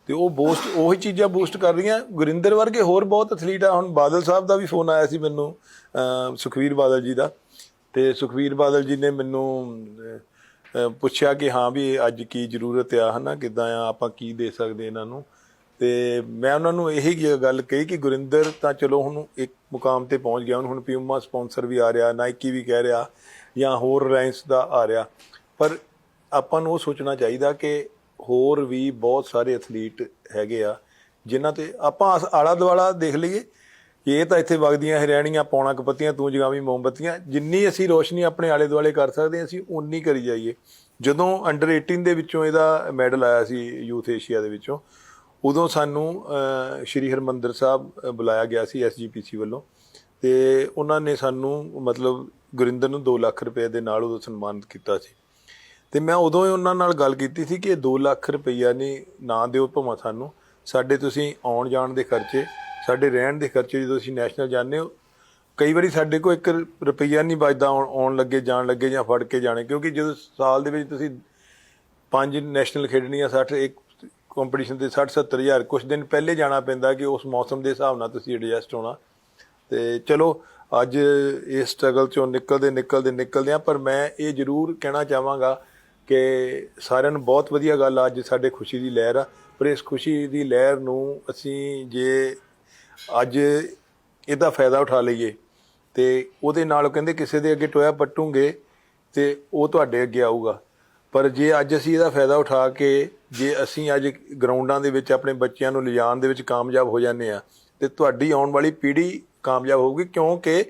ਤੇ ਉਹ ਬੂਸਟ ਉਹੀ ਚੀਜ਼ਾਂ ਬੂਸਟ ਕਰ ਰਹੀਆਂ। ਗੁਰਿੰਦਰ ਵਰਗੇ ਹੋਰ ਬਹੁਤ ਐਥਲੀਟ ਆ। ਹੁਣ ਬਾਦਲ ਸਾਹਿਬ ਦਾ ਵੀ ਫੋਨ ਆਇਆ ਸੀ ਮੈਨੂੰ, ਅਹ, ਸੁਖਵੀਰ ਬਾਦਲ ਜੀ ਦਾ। ਤੇ ਸੁਖਵੀਰ ਬਾਦਲ ਜੀ ਨੇ ਮੈਨੂੰ ਪੁੱਛਿਆ ਕਿ ਹਾਂ ਵੀ ਅੱਜ ਕੀ ਜ਼ਰੂਰਤ ਆ, ਹਨਾ? ਕਿਦਾਂ ਆ? ਆਪਾਂ ਕੀ ਦੇ ਸਕਦੇ ਇਹਨਾਂ ਨੂੰ? ਤੇ ਮੈਂ ਉਹਨਾਂ ਨੂੰ ਇਹੀ ਗੱਲ ਕਹੀ ਕਿ ਗੁਰਿੰਦਰ, ਤਾਂ ਚਲੋ ਹੁਣ ਇੱਕ ਮੁਕਾਮ ਤੇ ਪਹੁੰਚ ਗਿਆ। ਹੁਣ ਹੁਣ ਪਿਊਮਾ ਸਪਾਂਸਰ ਵੀ ਆ ਰਿਹਾ ਨਾਈਕੀ ਵੀ ਕਹਿ ਰਿਹਾ, ਜਾਂ ਹੋਰ ਰਿਲਾਇੰਸ ਦਾ ਆ ਰਿਹਾ। ਪਰ ਆਪਾਂ ਨੂੰ ਉਹ ਸੋਚਣਾ ਚਾਹੀਦਾ ਕਿ ਹੋਰ ਵੀ ਬਹੁਤ ਸਾਰੇ ਐਥਲੀਟ ਹੈਗੇ ਆ, ਜਿਨ੍ਹਾਂ ਤੇ ਆਪਾਂ ਆਸ- ਆਲਾ ਦੁਆਲਾ ਦੇਖ ਲਈਏ ਇਹ ਤਾਂ ਇੱਥੇ ਵਗਦੀਆਂ ਹਰਿਆਣੀਆਂ, ਪੌਣਾ ਕਪੱਤੀਆਂ ਤੂੰ ਜਗਾਵੀ ਮੋਮਬੱਤੀਆਂ ਜਿੰਨੀ ਅਸੀਂ ਰੋਸ਼ਨੀ ਆਪਣੇ ਆਲੇ ਦੁਆਲੇ ਕਰ ਸਕਦੇ ਹਾਂ, ਅਸੀਂ ਉਨੀ ਕਰੀ ਜਾਈਏ। ਜਦੋਂ ਅੰਡਰ 18 ਦੇ ਵਿੱਚੋਂ ਇਹਦਾ ਮੈਡਲ ਆਇਆ ਸੀ ਯੂਥ ਏਸ਼ੀਆ ਦੇ ਵਿੱਚੋਂ, ਉਦੋਂ ਸਾਨੂੰ ਸ਼੍ਰੀ ਹਰਮੰਦਰ ਸਾਹਿਬ ਬੁਲਾਇਆ ਗਿਆ ਸੀ ਐਸਜੀਪੀਸੀ ਵੱਲੋਂ, ਤੇ ਉਹਨਾਂ ਨੇ ਸਾਨੂੰ ਮਤਲਬ ਗੁਰਿੰਦਰ ਨੂੰ 2 ਲੱਖ ਰੁਪਏ ਦੇ ਨਾਲ ਉਦੋਂ ਸਨਮਾਨਿਤ ਕੀਤਾ ਸੀ। ਤੇ ਮੈਂ ਉਦੋਂ ਹੀ ਉਹਨਾਂ ਨਾਲ ਗੱਲ ਕੀਤੀ ਸੀ ਕਿ ਇਹ 2 ਲੱਖ ਰੁਪਈਆ ਨਹੀਂ, ਨਾ ਦਿਓ ਭਾਵੇਂ ਸਾਨੂੰ। ਸਾਡੇ ਤੁਸੀਂ ਆਉਣ ਜਾਣ ਦੇ ਖਰਚੇ, ਸਾਡੇ ਰਹਿਣ ਦੇ ਖਰਚੇ ਜਦੋਂ ਅਸੀਂ ਨੈਸ਼ਨਲ ਜਾਂਦੇ ਹੋ, ਕਈ ਵਾਰੀ ਸਾਡੇ ਕੋਲ 1 ਰੁਪਈਆ ਨਹੀਂ ਬਚਦਾ ਆਉਣ ਆਉਣ ਲੱਗੇ, ਜਾਣ ਲੱਗੇ ਜਾਂ ਫੜ ਕੇ ਜਾਣੇ, ਕਿਉਂਕਿ ਜਦੋਂ ਸਾਲ ਦੇ ਵਿੱਚ ਤੁਸੀਂ ਪੰਜ ਨੈਸ਼ਨਲ ਖੇਡਣੀਆਂ 60 ਇੱਕ ਕੰਪੀਟੀਸ਼ਨ ਤੇ 60 70 ਹਜ਼ਾਰ ਕੁਝ ਦਿਨ ਪਹਿਲੇ ਜਾਣਾ ਪੈਂਦਾ ਕਿ ਉਸ ਮੌਸਮ ਦੇ ਹਿਸਾਬ ਨਾਲ ਤੁਸੀਂ ਐਡਜਸਟ ਹੋਣਾ। ਤੇ ਚਲੋ, ਅੱਜ ਇਸ ਸਟਰਗਲ ਚੋਂ ਨਿਕਲਦੇ ਨਿਕਲਦੇ ਨਿਕਲਦੇ ਆ ਪਰ ਮੈਂ ਇਹ ਜ਼ਰੂਰ ਕਹਿਣਾ ਚਾਹਾਂਗਾ ਕਿ ਸਾਰਿਆਂ ਨੂੰ ਬਹੁਤ ਵਧੀਆ ਗੱਲ ਅੱਜ ਸਾਡੇ ਖੁਸ਼ੀ ਦੀ ਲਹਿਰ ਆ। ਪਰ ਇਸ ਖੁਸ਼ੀ ਦੀ ਲਹਿਰ ਨੂੰ ਅਸੀਂ ਜੇ ਅੱਜ ਇਹਦਾ ਫਾਇਦਾ ਉਠਾ ਲਈਏ ਤੇ ਉਹਦੇ ਨਾਲ ਕਹਿੰਦੇ ਕਿਸੇ ਦੇ ਅੱਗੇ ਟੋਇਆ ਪੱਟੂਗੇ ਤੇ ਉਹ ਤੁਹਾਡੇ ਅੱਗੇ ਆਊਗਾ। ਪਰ ਜੇ ਅੱਜ ਅਸੀਂ ਇਹਦਾ ਫਾਇਦਾ ਉਠਾ ਕੇ ਜੇ ਅਸੀਂ ਅੱਜ ਗਰਾਊਂਡਾਂ ਦੇ ਵਿੱਚ ਆਪਣੇ ਬੱਚਿਆਂ ਨੂੰ ਲਿਜਾਣ ਦੇ ਵਿੱਚ ਕਾਮਯਾਬ ਹੋ ਜਾਂਦੇ ਆ, ਤੇ ਤੁਹਾਡੀ ਆਉਣ ਵਾਲੀ ਪੀੜ੍ਹੀ ਕਾਮਯਾਬ ਹੋਊਗੀ ਕਿਉਂਕਿ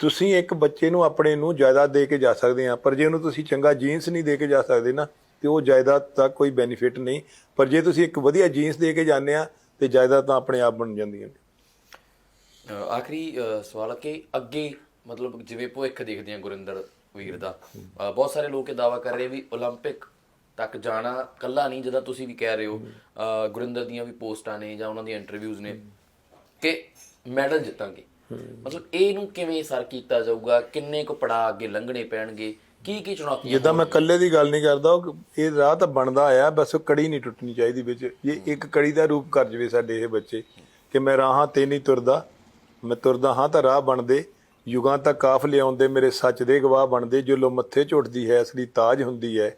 ਤੁਸੀਂ ਇੱਕ ਬੱਚੇ ਨੂੰ ਆਪਣੇ ਨੂੰ ਜਾਇਦਾਦ ਦੇ ਕੇ ਜਾ ਸਕਦੇ ਆ ਪਰ ਜੇ ਉਹਨੂੰ ਤੁਸੀਂ ਚੰਗਾ ਜੀਨਸ ਨਹੀਂ ਦੇ ਕੇ ਜਾ ਸਕਦੇ ਨਾ ਤੇ ਉਹ ਜਾਇਦਾਦ ਦਾ ਕੋਈ ਬੈਨੀਫਿਟ ਨਹੀਂ ਪਰ ਜੇ ਤੁਸੀਂ ਇੱਕ ਵਧੀਆ ਜੀਨਸ ਦੇ ਕੇ ਜਾਂਦੇ ਆ ਤੇ ਜਾਇਦਾਦ ਤਾਂ ਆਪਣੇ ਆਪ ਬਣ ਜਾਂਦੀਆਂ ਨੇ ਅ, ਆਖਰੀ ਅ, ਸਵਾਲ ਹੈ ਕਿ ਅੱਗੇ ਮਤਲਬ ਜਿਵੇਂ ਭਵਿੱਖ ਦੇਖਦੇ ਆ ਗੁਰਿੰਦਰ ਵੀਰ ਦਾ ਅ, ਬਹੁਤ ਸਾਰੇ ਲੋਕ ਇਹ ਦਾਵਾ ਕਰ ਰਹੇ ਵੀ 올림픽 ਤੱਕ ਜਾਣਾ ਕੱਲਾ ਨਹੀਂ ਜਿਹਦਾ ਤੁਸੀਂ ਵੀ ਕਹਿ ਰਹੇ ਹੋ ਅ, ਗੁਰਿੰਦਰ ਦੀਆਂ ਵੀ ਪੋਸਟਾਂ ਨੇ ਜਾਂ ਉਹਨਾਂ ਦੀਆਂ ਇੰਟਰਵਿਊਜ਼ ਨੇ ਕਿ ਮੈਡਲ ਜਿੱਤਾਂਗੇ ਮਤਲਬ ਇਹਨੂੰ ਕਿਵੇਂ ਸਰ ਕੀਤਾ ਜਾਊਗਾ? ਕਿੰਨੇ ਕੁ ਪੜਾ ਅੱਗੇ ਲੰਘਣੇ ਪੈਣਗੇ? ਕੀ ਕੀ ਚੁਣੌਤੀਆਂ ਜਿੱਦਾਂ ਮੈਂ ਇਕੱਲੇ ਦੀ ਗੱਲ ਨਹੀਂ ਕਰਦਾ ਉਹ ਇਹ ਰਾਹ ਤਾਂ ਬਣਦਾ ਆਇਆ ਬਸ ਉਹ ਕੜੀ ਨਹੀਂ ਟੁੱਟਣੀ ਚਾਹੀਦੀ ਵਿੱਚ। ਇਹ ਇੱਕ ਕੜੀ ਦਾ ਰੂਪ ਕਰ ਜਵੇ ਸਾਡੇ ਇਹ ਬੱਚੇ ਕਿ ਮੈਂ ਰਾਹਾਂ ਤੇ ਨਹੀਂ ਤੁਰਦਾ ਮੈਂ ਤੁਰਦਾ ਹਾਂ ਤਾਂ ਰਾਹ ਬਣਦੇ ਯੁਗਾਂ ਤੱਕ ਕਾਫਲੇ ਆਉਂਦੇ ਮੇਰੇ ਸੱਚ ਦੇ ਗਵਾਹ ਬਣਦੇ ਜੋ ਲੋ ਮੱਥੇ ਝੁੱਟਦੀ ਹੈ ਅਸਲੀ ਤਾਜ ਹੁੰਦੀ ਹੈ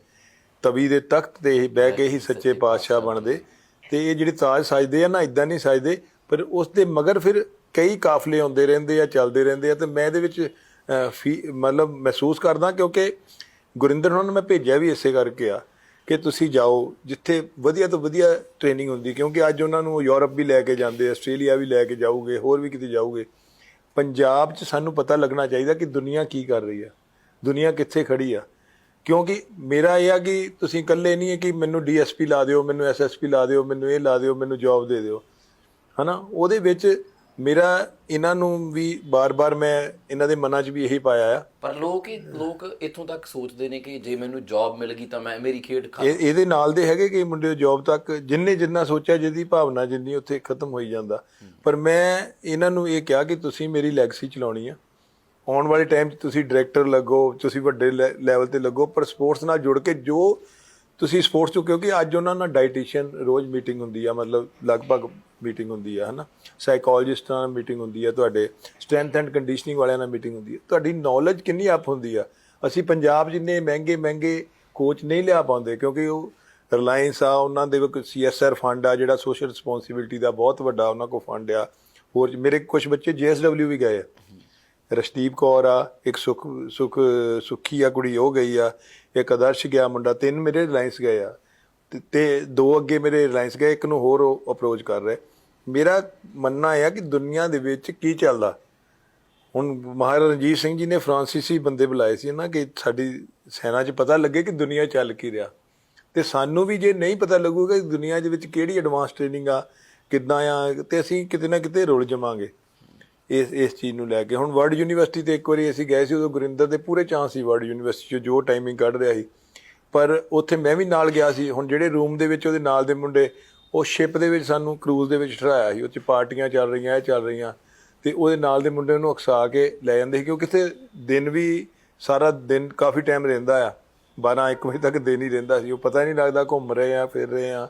ਤਵੀ ਦੇ ਤਖਤ ਤੇ ਬਹਿ ਕੇ ਹੀ ਸੱਚੇ ਪਾਤਸ਼ਾਹ ਬਣਦੇ। ਤੇ ਇਹ ਜਿਹੜੇ ਤਾਜ ਸਜਦੇ ਆ ਨਾ ਇਦਾਂ ਨਹੀਂ ਸਜਦੇ ਪਰ ਉਸ ਦੇ ਮਗਰ ਫਿਰ ਕਈ ਕਾਫਲੇ ਆਉਂਦੇ ਰਹਿੰਦੇ ਆ, ਚੱਲਦੇ ਰਹਿੰਦੇ ਆ ਤੇ ਮੈਂ ਇਹਦੇ ਵਿੱਚ ਫੀ- ਮਤਲਬ ਮਹਿਸੂਸ ਕਰਦਾ ਕਿਉਂਕਿ ਗੁਰਿੰਦਰ ਹੋਣਾ ਨੂੰ ਮੈਂ ਭੇਜਿਆ ਵੀ ਇਸੇ ਕਰਕੇ ਆ ਕਿ ਤੁਸੀਂ ਜਾਓ, ਜਿੱਥੇ ਵਧੀਆ ਤੋਂ ਵਧੀਆ ਟ੍ਰੇਨਿੰਗ ਹੁੰਦੀ, ਕਿਉਂਕਿ ਅੱਜ ਉਹਨਾਂ ਨੂੰ ਯੂਰਪ ਵੀ ਲੈ ਕੇ ਜਾਂਦੇ, ਆਸਟ੍ਰੇਲੀਆ ਵੀ ਲੈ ਕੇ ਜਾਊਗੇ, ਹੋਰ ਵੀ ਕਿਤੇ ਜਾਊਗੇ। ਪੰਜਾਬ 'ਚ ਸਾਨੂੰ ਪਤਾ ਲੱਗਣਾ ਚਾਹੀਦਾ ਕਿ ਦੁਨੀਆ ਕੀ ਕਰ ਰਹੀ ਆ, ਦੁਨੀਆ ਕਿੱਥੇ ਖੜੀ ਆ। ਕਿਉਂਕਿ ਮੇਰਾ ਇਹ ਆ ਕਿ ਤੁਸੀਂ ਇਕੱਲੇ ਨਹੀਂ ਹੈ ਕਿ ਮੈਨੂੰ ਡੀਐਸਪੀ ਲਾ ਦਿਓ, ਮੈਨੂੰ ਐਸਐਸਪੀ ਲਾ ਦਿਓ, ਮੈਨੂੰ ਇਹ ਲਾ ਦਿਓ, ਮੈਨੂੰ ਜੌਬ ਦੇ ਦਿਓ। ਹਨਾ? ਉਹਦੇ ਵਿੱਚ ਮੇਰਾ ਇਹਨਾਂ ਨੂੰ ਵੀ ਬਾਰ-ਬਾਰ ਮੈਂ ਇਹਨਾਂ ਦੇ ਮਨਾਂ 'ਚ ਵੀ ਇਹੀ ਪਾਇਆ ਆ। ਪਰ ਲੋਕ ਇਹ ਲੋਕ ਇੱਥੋਂ ਤੱਕ ਸੋਚਦੇ ਨੇ ਕਿ ਜੇ ਮੈਨੂੰ ਜੌਬ ਮਿਲ ਗਈ ਤਾਂ ਮੈਂ ਮੇਰੀ ਖੇਡ ਖਾ ਇਹ ਇਹਦੇ ਨਾਲ ਦੇ ਹੈਗੇ ਕਿ ਮੁੰਡੇ ਜੌਬ ਤੱਕ ਜਿੰਨੇ ਜਿੰਨਾ ਸੋਚਿਆ ਜਿਹਦੀ ਭਾਵਨਾ ਜਿੰਨੀ ਉੱਥੇ ਖਤਮ ਹੋਈ ਜਾਂਦਾ। ਪਰ ਮੈਂ ਇਹਨਾਂ ਨੂੰ ਇਹ ਕਿਹਾ ਕਿ ਤੁਸੀਂ ਮੇਰੀ ਲੈਗਸੀ ਚਲਾਉਣੀ ਆ। ਆਉਣ ਵਾਲੇ ਟਾਈਮ 'ਚ ਤੁਸੀਂ ਡਾਇਰੈਕਟਰ ਲੱਗੋ ਤੁਸੀਂ ਵੱਡੇ ਲੈਵਲ ਤੇ ਲੱਗੋ ਪਰ ਸਪੋਰਟਸ ਨਾਲ ਜੁੜ ਕੇ ਜੋ ਤੁਸੀਂ ਸਪੋਰਟਸ 'ਚੋਂ ਕਿਉਂਕਿ ਅੱਜ ਉਹਨਾਂ ਨਾਲ ਡਾਈਟੀਸ਼ੀਅਨ ਰੋਜ਼ ਮੀਟਿੰਗ ਹੁੰਦੀ ਆ, ਮਤਲਬ ਲਗਭਗ ਮੀਟਿੰਗ ਹੁੰਦੀ ਆ, ਹਨਾ? ਸਾਈਕੋਲੋਜਿਸਟਾਂ ਨਾਲ ਮੀਟਿੰਗ ਹੁੰਦੀ ਆ, ਤੁਹਾਡੇ ਸਟਰੈਂਥ ਐਂਡ ਕੰਡੀਸ਼ਨਿੰਗ ਵਾਲਿਆਂ ਨਾਲ ਮੀਟਿੰਗ ਹੁੰਦੀ ਆ। ਤੁਹਾਡੀ ਨੌਲੇਜ ਕਿੰਨੀ ਅਪ ਹੁੰਦੀ ਆ? ਅਸੀਂ ਪੰਜਾਬ ਜਿੰਨੇ ਮਹਿੰਗੇ ਮਹਿੰਗੇ ਕੋਚ ਨਹੀਂ ਲਿਆ ਪਾਉਂਦੇ ਕਿਉਂਕਿ ਉਹ ਰਿਲਾਇੰਸ ਆ, ਉਹਨਾਂ ਦੇ ਕੋਲ ਸੀਐਸਆਰ ਫੰਡ ਆ, ਜਿਹੜਾ ਸੋਸ਼ਲ ਰਿਸਪੌਂਸਿਬਿਲਟੀ ਦਾ ਬਹੁਤ ਵੱਡਾ ਉਹਨਾਂ ਕੋਲ ਫੰਡ ਆ। ਹੋਰ ਮੇਰੇ ਕੁਝ ਬੱਚੇ ਜੀਐਸਡਬਲਿਊ ਵੀ ਗਏ ਆ। ਰਸ਼ਦੀਪ ਕੌਰ ਆ, ਇੱਕ ਸੁਖ ਸੁਖ, ਸੁਖੀ ਆ, ਕੁੜੀ, ਉਹ ਗਈ ਆ। ਇੱਕ ਆਦਰਸ਼ ਗਿਆ ਮੁੰਡਾ, ਤਿੰਨ ਮੇਰੇ ਰਿਲਾਇੰਸ ਗਏ ਆ। ਤੇ- ਦੋ ਅੱਗੇ ਮੇਰੇ ਰਿਲਾਇੰਸ ਗਏ, ਇੱਕ ਨੂੰ ਹੋਰ ਅਪਰੋਚ ਕਰ ਰਹੇ। ਮੇਰਾ ਮੰਨਣਾ ਹੈ ਕਿ ਦੁਨੀਆ ਦੇ ਵਿੱਚ ਕੀ ਚੱਲਦਾ। ਹੁਣ ਮਹਾਰਾਜਾ ਰਣਜੀਤ ਸਿੰਘ ਜੀ ਨੇ ਫਰਾਂਸੀਸੀ ਬੰਦੇ ਬੁਲਾਏ ਸੀ ਨਾ ਕਿ ਸਾਡੀ ਸੈਨਾ 'ਚ ਪਤਾ ਲੱਗੇ ਕਿ ਦੁਨੀਆ ਚੱਲ ਕੀ ਰਿਹਾ। ਤੇ ਸਾਨੂੰ ਵੀ ਜੇ ਨਹੀਂ ਪਤਾ ਲੱਗੂਗਾ ਕਿ ਦੁਨੀਆ ਦੇ ਵਿੱਚ ਕਿਹੜੀ ਐਡਵਾਂਸ ਟ੍ਰੇਨਿੰਗ ਆ, ਕਿੱਦਾਂ ਆ, ਤੇ ਅਸੀਂ ਕਿਤੇ ਨਾ ਕਿਤੇ ਰੁਲ ਜਾਵਾਂਗੇ ਇਸ ਇਸ ਚੀਜ਼ ਨੂੰ ਲੈ ਕੇ। ਹੁਣ ਵਰਲਡ ਯੂਨੀਵਰਸਿਟੀ ਤੇ ਇੱਕ ਵਾਰੀ ਅਸੀਂ ਗਏ ਸੀ, ਉਦੋਂ ਗੁਰਿੰਦਰ ਦੇ ਪੂਰੇ ਚਾਂਸ ਸੀ ਵਰਲਡ ਯੂਨੀਵਰਸਿਟੀ 'ਚ ਜੋ ਟਾਈਮਿੰਗ ਕੱਢ ਰਿਹਾ ਸੀ। ਪਰ ਉੱਥੇ ਮੈਂ ਵੀ ਨਾਲ ਗਿਆ ਸੀ। ਹੁਣ ਜਿਹੜੇ ਰੂਮ ਦੇ ਵਿੱਚ ਉਹਦੇ ਨਾਲ ਦੇ ਮੁੰਡੇ, ਉਹ ਸ਼ਿਪ ਦੇ ਵਿੱਚ ਸਾਨੂੰ ਕਰੂਜ਼ ਦੇ ਵਿੱਚ ਠਹਿਰਾਇਆ ਸੀ। ਉੱਥੇ ਪਾਰਟੀਆਂ ਚੱਲ ਰਹੀਆਂ, ਇਹ ਚੱਲ ਰਹੀਆਂ। ਤੇ ਉਹਦੇ ਨਾਲ ਦੇ ਮੁੰਡੇ ਨੂੰ ਉਕਸਾ ਕੇ ਲੈ ਜਾਂਦੇ ਸੀ, ਕਿਉਂਕਿ ਕਿਤੇ ਦਿਨ ਵੀ ਸਾਰਾ ਦਿਨ ਕਾਫੀ ਟਾਈਮ ਰਹਿੰਦਾ ਆ। 12 1 ਵਜੇ ਤੱਕ ਦਿਨ ਹੀ ਰਹਿੰਦਾ ਸੀ। ਉਹ ਪਤਾ ਹੀ ਨਹੀਂ ਲੱਗਦਾ ਘੁੰਮ ਰਹੇ ਆ, ਫਿਰ ਰਹੇ ਆ।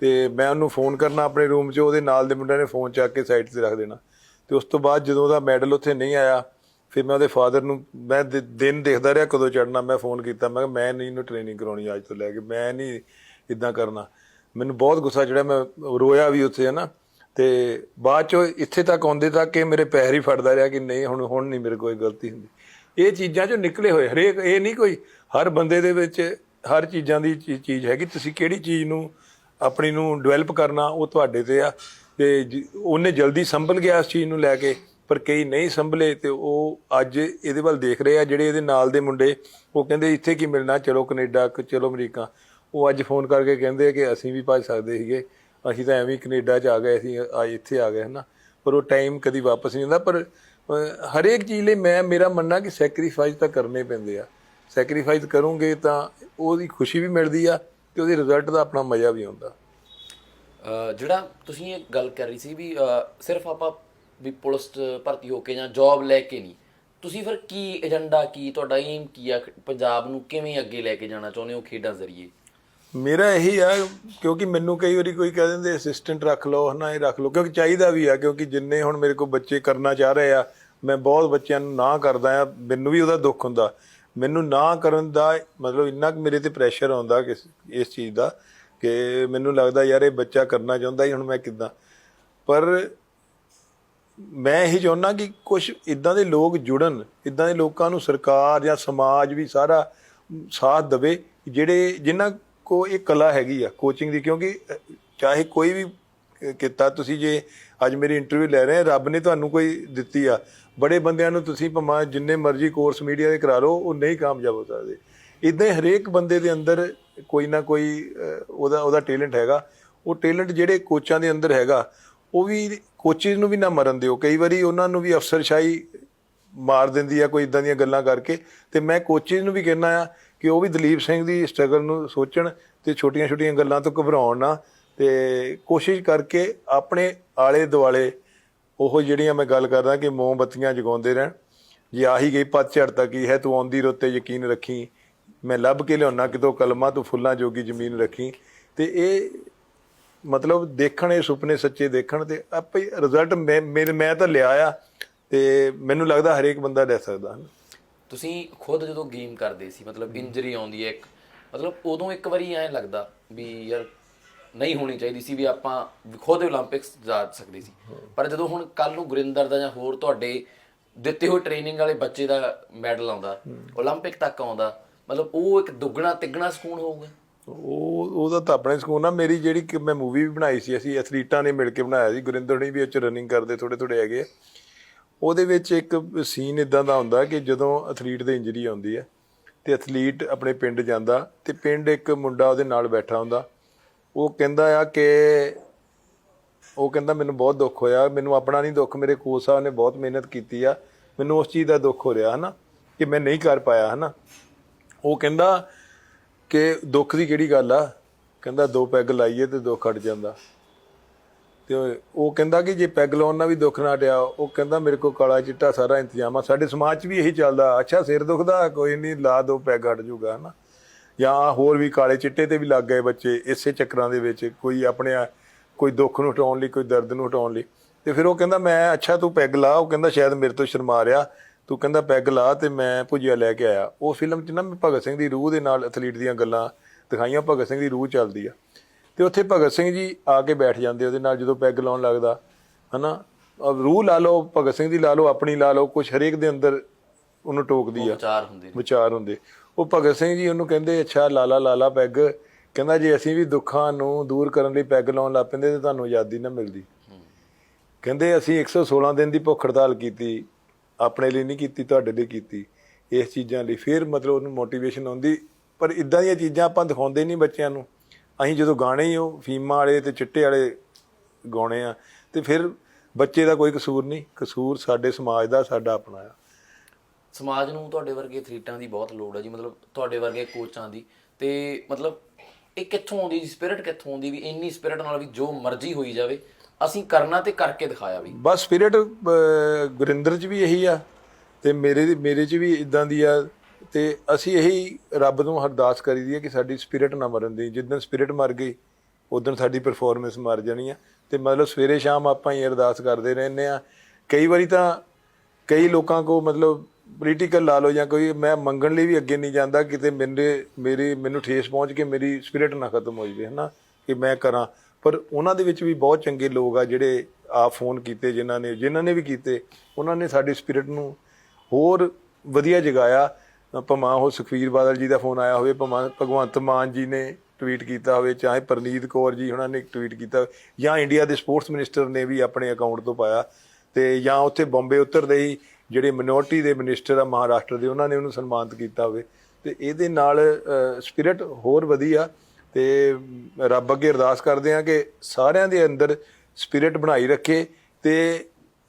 ਤੇ ਮੈਂ ਉਹਨੂੰ ਫੋਨ ਕਰਨਾ ਆਪਣੇ ਰੂਮ 'ਚ, ਉਹਦੇ ਨਾਲ ਦੇ ਮੁੰਡਿਆਂ ਨੇ ਫੋਨ ਚੱਕ ਕੇ ਸਾਈਡ ਤੇ ਰੱਖ ਦੇਣਾ। ਤੇ ਉਸ ਤੋਂ ਬਾਅਦ ਜਦੋਂ ਉਹਦਾ ਮੈਡਲ ਉੱਥੇ ਨਹੀਂ ਆਇਆ, ਫਿਰ ਮੈਂ ਉਹਦੇ ਫਾਦਰ ਨੂੰ, ਮੈਂ ਦਿਨ ਦੇਖਦਾ ਰਿਹਾ ਕਦੋਂ ਚੜਨਾ ਮੈਂ ਫੋਨ ਕੀਤਾ, ਮੈਂ ਕਿਹਾ ਮੈਂ ਨਹੀਂ ਇਹਨੂੰ ਟ੍ਰੇਨਿੰਗ ਕਰਾਉਣੀ ਅੱਜ ਤੋਂ ਲੈ ਕੇ, ਮੈਂ ਨਹੀਂ ਇਦਾਂ ਕਰਨਾ। ਮੈਨੂੰ ਬਹੁਤ ਗੁੱਸਾ ਚੜਿਆ ਮੈਂ ਰੋਇਆ ਵੀ ਉੱਥੇ ਹੈ ਨਾ ਤੇ ਬਾਅਦ ਚੋਂ ਇੱਥੇ ਤੱਕ ਆਉਂਦੇ ਤੱਕ ਇਹ ਮੇਰੇ ਪੈਰ ਹੀ ਫੜਦਾ ਰਿਹਾ ਕਿ ਨਹੀਂ, ਹੁਣ ਹੁਣ ਨਹੀਂ ਮੇਰੇ ਕੋਈ ਗਲਤੀ ਹੁੰਦੀ। ਇਹ ਚੀਜ਼ਾਂ ਚੋਂ ਨਿਕਲੇ ਹੋਏ, ਹਰੇਕ, ਇਹ ਨਹੀਂ ਕੋਈ ਹਰ ਬੰਦੇ ਦੇ ਵਿੱਚ ਹਰ ਚੀਜ਼ਾਂ ਦੀ ਚੀ- ਚੀਜ਼ ਹੈਗੀ, ਤੁਸੀਂ ਕਿਹੜੀ ਚੀਜ਼ ਨੂੰ, ਆਪਣੀ ਨੂੰ ਡਿਵੈਲਪ ਕਰਨਾ, ਉਹ ਤੁਹਾਡੇ ਤੇ ਆ। ਤੇ ਜ- ਉਹਨੇ ਜਲਦੀ ਸੰਭਲ ਗਿਆ ਇਸ ਚੀਜ਼ ਨੂੰ ਲੈ ਕੇ, ਪਰ ਕਈ ਨਹੀਂ ਸੰਭਲੇ ਤੇ ਉਹ ਅੱਜ ਇਹਦੇ ਵੱਲ ਦੇਖ ਰਹੇ ਆ, ਜਿਹੜੇ ਇਹਦੇ ਨਾਲ ਦੇ ਮੁੰਡੇ, ਉਹ ਕਹਿੰਦੇ ਇੱਥੇ ਕੀ ਮਿਲਣਾ, ਚਲੋ ਕੈਨੇਡਾ ਚਲੋ ਅਮਰੀਕਾ। ਉਹ ਅੱਜ ਫੋਨ ਕਰਕੇ ਕਹਿੰਦੇ ਕਿ ਅਸੀਂ ਵੀ ਭੱਜ ਸਕਦੇ ਸੀਗੇ, ਅਸੀਂ ਤਾਂ ਐਵੇਂ ਹੀ ਕੈਨੇਡਾ 'ਚ ਆ ਗਏ, ਅਸੀਂ ਅੱਜ ਇੱਥੇ ਆ ਗਏ, ਹਨਾ। ਪਰ ਉਹ ਟਾਈਮ ਕਦੀ ਵਾਪਸ ਨਹੀਂ ਆਉਂਦਾ, ਪਰ ਹਰੇਕ ਚੀਜ਼ ਲਈ ਮੈਂ, ਮੇਰਾ ਮੰਨਣਾ ਕਿ ਸੈਕਰੀਫਾਈਸ ਤਾਂ ਕਰਨੇ ਪੈਂਦੇ ਆ। ਸੈਕਰੀਫਾਈਸ ਕਰੋਗੇ ਤਾਂ ਉਹਦੀ ਖੁਸ਼ੀ ਵੀ ਮਿਲਦੀ ਆ ਤੇ ਉਹਦੇ ਰਿਜ਼ਲਟ ਦਾ ਆਪਣਾ ਮਜ਼ਾ ਵੀ ਆਉਂਦਾ। ਜਿਹੜਾ ਤੁਸੀਂ ਇਹ ਗੱਲ ਕਰ ਰਹੀ ਸੀ ਵੀ ਸਿਰਫ ਆਪਾਂ ਵੀ ਪੁਲਿਸ 'ਚ ਭਰਤੀ ਹੋ ਕੇ ਜਾਂ ਜੌਬ ਲੈ ਕੇ ਨਹੀਂ, ਤੁਸੀਂ ਫਿਰ ਕੀ ਏਜੰਡਾ ਕੀ, ਤੁਹਾਡਾ ਏਮ ਕੀ ਆ? ਪੰਜਾਬ ਨੂੰ ਕਿਵੇਂ ਅੱਗੇ ਲੈ ਕੇ ਜਾਣਾ ਚਾਹੁੰਦੇ ਹੋ ਖੇਡਾਂ ਜ਼ਰੀਏ? ਮੇਰਾ ਇਹੀ ਆ, ਕਿਉਂਕਿ ਮੈਨੂੰ ਕਈ ਵਾਰੀ ਕੋਈ ਕਹਿ ਦਿੰਦੇ ਅਸਿਸਟੈਂਟ ਰੱਖ ਲਓ ਹਨਾ ਇਹ ਰੱਖ ਲਓ। ਕਿਉਂਕਿ ਚਾਹੀਦਾ ਵੀ ਆ, ਕਿਉਂਕਿ ਜਿੰਨੇ ਹੁਣ ਮੇਰੇ ਕੋਲ ਬੱਚੇ ਕਰਨਾ ਚਾਹ ਰਹੇ ਆ, ਮੈਂ ਬਹੁਤ ਬੱਚਿਆਂ ਨੂੰ ਨਾ ਕਰਦਾ ਆ, ਮੈਨੂੰ ਵੀ ਉਹਦਾ ਦੁੱਖ ਹੁੰਦਾ। ਮੈਨੂੰ ਨਾ ਕਰਨ ਦਾ ਮਤਲਬ ਇੰਨਾ ਕੁ ਮੇਰੇ ਤੇ ਪ੍ਰੈਸ਼ਰ ਆਉਂਦਾ ਕਿ ਇਸ ਚੀਜ਼ ਦਾ। ਕਿ ਮੈਨੂੰ ਲੱਗਦਾ ਯਾਰ ਇਹ ਬੱਚਾ ਕਰਨਾ ਚਾਹੁੰਦਾ ਹੀ ਹੁਣ ਮੈਂ ਕਿੱਦਾਂ। ਪਰ ਮੈਂ ਇਹੀ ਚਾਹੁੰਦਾ ਕਿ ਕੁਝ ਇਦਾਂ ਦੇ ਲੋਕ ਜੁੜਨ, ਇਦਾਂ ਦੇ ਲੋਕਾਂ ਨੂੰ ਸਰਕਾਰ ਜਾਂ ਸਮਾਜ ਵੀ ਸਾਰਾ ਸਾਥ ਦੇਵੇ, ਜਿਹੜੇ ਜਿਨ੍ਹਾਂ ਕੋ ਇਹ ਕਲਾ ਹੈਗੀ ਆ ਕੋਚਿੰਗ ਦੀ। ਕਿਉਂਕਿ, ਚਾਹੇ ਕੋਈ ਵੀ ਕ- ਕੀਤਾ, ਤੁਸੀਂ ਜੇ ਅੱਜ ਮੇਰੀ ਇੰਟਰਵਿਊ ਲੈ ਰਹੇ ਆ, ਰੱਬ ਨੇ ਤੁਹਾਨੂੰ ਕੋਈ ਦਿੱਤੀ ਆ। ਬੜੇ ਬੰਦਿਆਂ ਨੂੰ ਤੁਸੀਂ ਭਾਵੇਂ ਜਿੰਨੇ ਮਰਜ਼ੀ ਕੋਰਸ ਮੀਡੀਆ ਦੇ ਕਰਾ ਲਓ, ਉਹ ਨਹੀਂ ਕਾਮਯਾਬ ਹੋ ਸਕਦੇ। ਇਦਾਂ ਹੀ ਹਰੇਕ ਬੰਦੇ ਦੇ ਅੰਦਰ ਕੋਈ ਨਾ ਕੋਈ ਉਹਦਾ ਉਹਦਾ ਟੈਲੈਂਟ ਹੈਗਾ। ਉਹ ਟੈਲੈਂਟ ਜਿਹੜੇ ਕੋਚਾਂ ਦੇ ਅੰਦਰ ਹੈਗਾ, ਉਹ ਵੀ ਕੋਚਿਸ ਨੂੰ ਵੀ ਨਾ ਮਰਨ ਦਿਓ। ਕਈ ਵਾਰੀ ਉਹਨਾਂ ਨੂੰ ਵੀ ਅਫਸਰਸ਼ਾਹੀ ਮਾਰ ਦਿੰਦੀ ਆ ਕੋਈ ਇਦਾਂ ਦੀਆਂ ਗੱਲਾਂ ਕਰਕੇ। ਤੇ ਮੈਂ ਕੋਚਿਸ ਨੂੰ ਵੀ ਕਹਿਣਾ ਆ ਕਿ ਉਹ ਵੀ ਦਲੀਪ ਸਿੰਘ ਦੀ ਸਟਰਗਲ ਨੂੰ ਸੋਚਣ ਤੇ ਛੋਟੀਆਂ-ਛੋਟੀਆਂ ਗੱਲਾਂ ਤੋਂ ਘਬਰਾਉਣ ਨਾ। ਤੇ ਕੋਸ਼ਿਸ਼ ਕਰਕੇ ਆਪਣੇ ਆਲੇ ਦੁਆਲੇ ਉਹ ਜਿਹੜੀਆਂ ਮੈਂ ਗੱਲ ਕਰਦਾ ਕਿ ਮੋਮਬੱਤੀਆਂ ਜਗਾਉਂਦੇ ਰਹਿਣ। ਜੇ ਆਹੀ ਗਈ ਪਤਝੜ ਤੱਕ ਹੀ ਹੈ, ਤੂੰ ਆਉਂਦੀ ਰੋਤੇ ਯਕੀਨ ਰੱਖੀ। ਮੈਂ ਲੱਭ ਕੇ ਲਿਆਉਣਾ ਕਿਤੋਂ ਕਲਮਾ ਤੋਂ ਫੁੱਲਾਂ ਜੋਗੀ ਜ਼ਮੀਨ ਰੱਖੀ। ਤੇ ਇਹ ਮਤਲਬ ਦੇਖਣ ਇਹ ਸੁਪਨੇ ਸੱਚੇ ਦੇਖਣ ਤੇ ਆਪੇ ਰਿਜ਼ਲਟ ਮੈਂ ਮੈਂ ਤਾਂ ਲਿਆ ਆ ਤੇ ਮੈਨੂੰ ਲੱਗਦਾ ਹਰੇਕ ਬੰਦਾ ਲੈ ਸਕਦਾ। ਹੈ ਤੁਸੀਂ ਖੁਦ ਜਦੋਂ ਗੇਮ ਕਰਦੇ ਸੀ ਮਤਲਬ ਇੰਜਰੀ ਆਉਂਦੀ ਹੈ ਇੱਕ ਮਤਲਬ ਉਦੋਂ ਇੱਕ ਵਾਰੀ ਐਂ ਲੱਗਦਾ ਵੀ ਯਾਰ ਨਹੀਂ ਹੋਣੀ ਚਾਹੀਦੀ ਸੀ ਵੀ ਆਪਾਂ ਖੁਦ 올림픽ਸ ਜਾ ਸਕਦੇ ਸੀ। ਪਰ ਜਦੋਂ ਹੁਣ ਕੱਲ ਨੂੰ ਗੁਰਿੰਦਰ ਦਾ ਜਾਂ ਹੋਰ ਤੁਹਾਡੇ ਦਿੱਤੇ ਹੋਏ ਟ੍ਰੇਨਿੰਗ ਵਾਲੇ ਬੱਚੇ ਦਾ ਮੈਡਲ ਆਉਂਦਾ 올림픽 ਤੱਕ ਆਉਂਦਾ ਮਤਲਬ ਉਹ ਇੱਕ ਦੁੱਗਣਾ ਤਿੱਗਣਾ ਸਕੂਨ ਹੋਊਗਾ। ਉਹ, ਉਹਦਾ ਤਾਂ ਆਪਣੇ ਸਕੂਨ ਆ। ਮੇਰੀ ਜਿਹੜੀ ਕਿ ਮੈਂ ਮੂਵੀ ਵੀ ਬਣਾਈ ਸੀ, ਅਸੀਂ ਐਥਲੀਟਾਂ ਨੇ ਮਿਲ ਕੇ ਬਣਾਇਆ ਸੀ। ਗੁਰਿੰਦਰ ਨੇ ਵੀ ਉਹ ਚ ਰਨਿੰਗ ਕਰਦੇ ਥੋੜੇ ਥੋੜੇ ਹੈਗੇ ਉਹਦੇ ਵਿੱਚ ਇੱਕ ਸੀਨ ਇਦਾਂ ਦਾ ਹੁੰਦਾ ਕਿ ਜਦੋਂ ਐਥਲੀਟ ਦੇ ਇੰਜਰੀ ਆਉਂਦੀ ਹੈ ਤੇ ਐਥਲੀਟ ਆਪਣੇ ਪਿੰਡ ਜਾਂਦਾ, ਤੇ ਪਿੰਡ ਇੱਕ ਮੁੰਡਾ ਉਹਦੇ ਨਾਲ ਬੈਠਾ ਹੁੰਦਾ। ਉਹ ਕਹਿੰਦਾ ਆ ਕਿ, ਉਹ ਕਹਿੰਦਾ, ਮੈਨੂੰ ਬਹੁਤ ਦੁੱਖ ਹੋਇਆ। ਮੈਨੂੰ ਆਪਣਾ ਨਹੀਂ ਦੁੱਖ, ਮੇਰੇ ਕੋਚ ਸਾਹਿਬ ਨੇ ਬਹੁਤ ਮਿਹਨਤ ਕੀਤੀ ਆ। ਮੈਨੂੰ ਉਸ ਚੀਜ਼ ਦਾ ਦੁੱਖ ਹੋ ਰਿਹਾ, ਹਨਾ? ਕਿ ਮੈਂ ਨਹੀਂ ਕਰ ਪਾਇਆ, ਹਨਾ? ਉਹ ਕਹਿੰਦਾ ਕਿ ਦੁੱਖ ਦੀ ਕਿਹੜੀ ਗੱਲ ਆ? ਕਹਿੰਦਾ ਦੋ ਪੈਗ ਲਾਈਏ ਤੇ ਦੁੱਖ ਹਟ ਜਾਂਦਾ। ਤੇ ਉਹ ਕਹਿੰਦਾ ਕਿ ਜੇ ਪੈਗ ਲਾਉਣ ਨਾਲ ਵੀ ਦੁੱਖ ਨਾ ਟਿਆ ਉਹ ਕਹਿੰਦਾ ਮੇਰੇ ਕੋਲ ਕਾਲਾ ਚਿੱਟਾ ਸਾਰਾ ਇੰਤਜ਼ਾਮ ਆ। ਸਾਡੇ ਸਮਾਜ 'ਚ ਵੀ ਇਹੀ ਚੱਲਦਾ। ਅੱਛਾ, ਸਿਰ ਦੁਖਦਾ? ਕੋਈ ਨਹੀਂ ਲਾ ਦੋ ਪੈਗ ਹਟ ਜਾਊਗਾ ਹਨਾ? ਜਾਂ ਹੋਰ ਵੀ ਕਾਲੇ ਚਿੱਟੇ ਤੇ ਵੀ ਲੱਗ ਗਏ ਬੱਚੇ ਇਸੇ ਚੱਕਰਾਂ ਦੇ ਵਿੱਚ, ਕੋਈ ਆਪਣੇ ਆ- ਕੋਈ ਦੁੱਖ ਨੂੰ ਹਟਾਉਣ ਲਈ, ਕੋਈ ਦਰਦ ਨੂੰ ਹਟਾਉਣ ਲਈ। ਤੇ ਫਿਰ ਉਹ ਕਹਿੰਦਾ, ਮੈਂ, ਅੱਛਾ, ਤੂੰ ਪੈਗ ਲਾ। ਉਹ ਕਹਿੰਦਾ, ਸ਼ਾਇਦ ਮੇਰੇ ਤੋਂ ਸ਼ਰਮਾ ਰਿਹਾ। ਤੂੰ ਕਹਿੰਦਾ ਪੈਗ ਲਾ ਤੇ ਮੈਂ ਭੁਜੀਆ ਲੈ ਕੇ ਆਇਆ। ਉਹ ਫਿਲਮ 'ਚ ਨਾ ਮੈਂ ਭਗਤ ਸਿੰਘ ਦੀ ਰੂਹ ਦੇ ਨਾਲ ਐਥਲੀਟ ਦੀਆਂ ਗੱਲਾਂ ਦਿਖਾਈਆਂ ਭਗਤ ਸਿੰਘ ਦੀ ਰੂਹ ਚੱਲਦੀ ਆ। ਤੇ ਉੱਥੇ ਭਗਤ ਸਿੰਘ ਜੀ ਆ ਕੇ ਬੈਠ ਜਾਂਦੇ ਉਹਦੇ ਨਾਲ ਜਦੋਂ ਪੈਗ ਲਾਉਣ ਲੱਗਦਾ ਹਨਾ? ਰੂਹ ਲਾ ਲਓ ਭਗਤ ਸਿੰਘ ਦੀ ਲਾ ਲਓ ਆਪਣੀ ਲਾ ਲਓ ਕੁਝ ਹਰੇਕ ਦੇ ਅੰਦਰ ਉਹਨੂੰ ਟੋਕਦੀ ਆ। ਵਿਚਾਰ ਹੁੰਦੇ ਵਿਚਾਰ ਹੁੰਦੇ। ਉਹ ਭਗਤ ਸਿੰਘ ਜੀ ਉਹਨੂੰ ਕਹਿੰਦੇ ਅੱਛਾ ਲਾਲਾ ਲਾਲਾ ਪੈਗ। ਕਹਿੰਦਾ ਜੇ ਅਸੀਂ ਵੀ ਦੁੱਖਾਂ ਨੂੰ ਦੂਰ ਕਰਨ ਲਈ ਪੈਗ ਲਾਉਣ ਲੱਗ ਪੈਂਦੇ ਤੇ ਤੁਹਾਨੂੰ ਆਜ਼ਾਦੀ ਨਾ ਮਿਲਦੀ। ਕਹਿੰਦੇ ਅਸੀਂ 116 ਦਿਨ ਦੀ ਭੁੱਖ ਹੜਤਾਲ ਕੀਤੀ। ਆਪਣੇ ਲਈ ਨਹੀਂ ਕੀਤੀ, ਤੁਹਾਡੇ ਲਈ ਕੀਤੀ। ਇਸ ਚੀਜ਼ਾਂ ਲਈ ਫਿਰ ਮਤਲਬ ਉਹਨੂੰ ਮੋਟੀਵੇਸ਼ਨ ਆਉਂਦੀ। ਪਰ ਇਦਾਂ ਦੀਆਂ ਚੀਜ਼ਾਂ ਆਪਾਂ ਦਿਖਾਉਂਦੇ ਨਹੀਂ ਬੱਚਿਆਂ ਨੂੰ। ਅਸੀਂ ਜਦੋਂ ਗਾਣੇ ਹੀ ਉਹ ਫੀਮਾ ਵਾਲੇ ਤੇ ਚਿੱਟੇ ਵਾਲੇ ਗਾਉਣੇ ਆ, ਤੇ ਫਿਰ ਬੱਚੇ ਦਾ ਕੋਈ ਕਸੂਰ ਨਹੀਂ। ਕਸੂਰ ਸਾਡੇ ਸਮਾਜ ਦਾ, ਸਾਡਾ ਆਪਣਾ ਆ। ਸਮਾਜ ਨੂੰ ਤੁਹਾਡੇ ਵਰਗੇ ਥਰੀਟਾਂ ਦੀ ਬਹੁਤ ਲੋੜ ਹੈ ਜੀ, ਮਤਲਬ ਤੁਹਾਡੇ ਵਰਗੇ ਕੋਚਾਂ ਦੀ। ਤੇ ਮਤਲਬ ਇਹ ਕਿੱਥੋਂ ਆਉਂਦੀ ਜੀ? ਸਪਿਰਿਟ ਕਿੱਥੋਂ ਆਉਂਦੀ ਵੀ ਇੰਨੀ ਸਪਿਰਿਟ ਨਾਲ ਵੀ ਜੋ ਮਰਜ਼ੀ ਹੋਈ ਜਾਵੇ ਅਸੀਂ ਕਰਨਾ ਤੇ ਕਰਕੇ ਦਿਖਾਇਆ ਵੀ। ਬਸ ਸਪਿਰਿਟ ਗੁਰਿੰਦਰ ਚ ਵੀ ਇਹੀ ਆ ਤੇ ਮੇਰੇ ਮੇਰੇ ਚ ਵੀ ਇਦਾਂ ਦੀ ਆ ਤੇ ਅਸੀਂ ਇਹੀ ਰੱਬ ਨੂੰ ਅਰਦਾਸ ਕਰੀਦੀ ਹੈ ਕਿ ਸਾਡੀ ਸਪਿਰਿਟ ਨਾ ਮਰਨ ਦੀ ਜਿੱਦਣ ਸਪਿਰਿਟ ਮਰ ਗਈ ਉਦੋਂ ਸਾਡੀ ਪਰਫਾਰਮੈਂਸ ਮਰ ਜਾਣੀ ਆ। ਤੇ ਮਤਲਬ ਸਵੇਰੇ ਸ਼ਾਮ ਆਪਾਂ ਹੀ ਅਰਦਾਸ ਕਰਦੇ ਰਹਿੰਦੇ ਆ। ਕਈ ਵਾਰੀ ਤਾਂ ਕਈ ਲੋਕਾਂ ਕੋ ਮਤਲਬ ਪੋਲੀਟੀਕਲ ਲਾ ਲਓ ਜਾਂ ਕੋਈ, ਮੈਂ ਮੰਗਣ ਲਈ ਵੀ ਅੱਗੇ ਨਹੀਂ ਜਾਂਦਾ, ਕਿਤੇ ਮੇਰੇ, ਮੇਰੀ, ਮੈਨੂੰ ਠੇਸ ਪਹੁੰਚ ਕੇ ਮੇਰੀ ਸਪਿਰਿਟ ਨਾ ਖਤਮ ਹੋ ਜਾਵੇ, ਹਨਾ? ਕਿ ਮੈਂ ਕਰਾਂ। ਪਰ ਉਹਨਾਂ ਦੇ ਵਿੱਚ ਵੀ ਬਹੁਤ ਚੰਗੇ ਲੋਕ ਆ ਜਿਹੜੇ ਆ ਫੋਨ ਕੀਤੇ ਜਿਨ੍ਹਾਂ ਨੇ ਜਿਨ੍ਹਾਂ ਨੇ ਵੀ ਕੀਤੇ ਉਹਨਾਂ ਨੇ ਸਾਡੀ ਸਪਿਰਿਟ ਨੂੰ ਹੋਰ ਵਧੀਆ ਜਗਾਇਆ। ਭਮਾ ਉਹ ਸੁਖਵੀਰ ਬਾਦਲ ਜੀ ਦਾ ਫੋਨ ਆਇਆ ਹੋਵੇ ਭਮਾ ਭਗਵੰਤ ਮਾਨ ਜੀ ਨੇ ਟਵੀਟ ਕੀਤਾ ਹੋਵੇ ਚਾਹੇ ਪ੍ਰਨੀਤ ਕੌਰ ਜੀ ਉਹਨਾਂ ਨੇ ਟਵੀਟ ਕੀਤਾ ਹੋਵੇ, ਜਾਂ ਇੰਡੀਆ ਦੇ ਸਪੋਰਟਸ ਮਿਨਿਸਟਰ ਨੇ ਵੀ ਆਪਣੇ ਅਕਾਊਂਟ ਤੋਂ ਪਾਇਆ। ਤੇ ਜਾਂ ਉੱਥੇ ਬੰਬੇ ਉਤਰਦੇ ਹੀ ਜਿਹੜੇ ਮਿਨੋਰਟੀ ਦੇ ਮਿਨਿਸਟਰ ਆ ਮਹਾਰਾਸ਼ਟਰ ਦੇ ਉਹਨਾਂ ਨੇ ਉਹਨੂੰ ਸਨਮਾਨਿਤ ਕੀਤਾ ਹੋਵੇ। ਤੇ ਇਹਦੇ ਨਾਲ ਸਪਿਰਿਟ ਹੋਰ ਵਧੀਆ। ਤੇ ਰੱਬ ਅੱਗੇ ਅਰਦਾਸ ਕਰਦੇ ਆ ਕਿ ਸਾਰਿਆਂ ਦੇ ਅੰਦਰ ਸਪਿਰਿਟ ਬਣਾਈ ਰੱਖੇ ਤੇ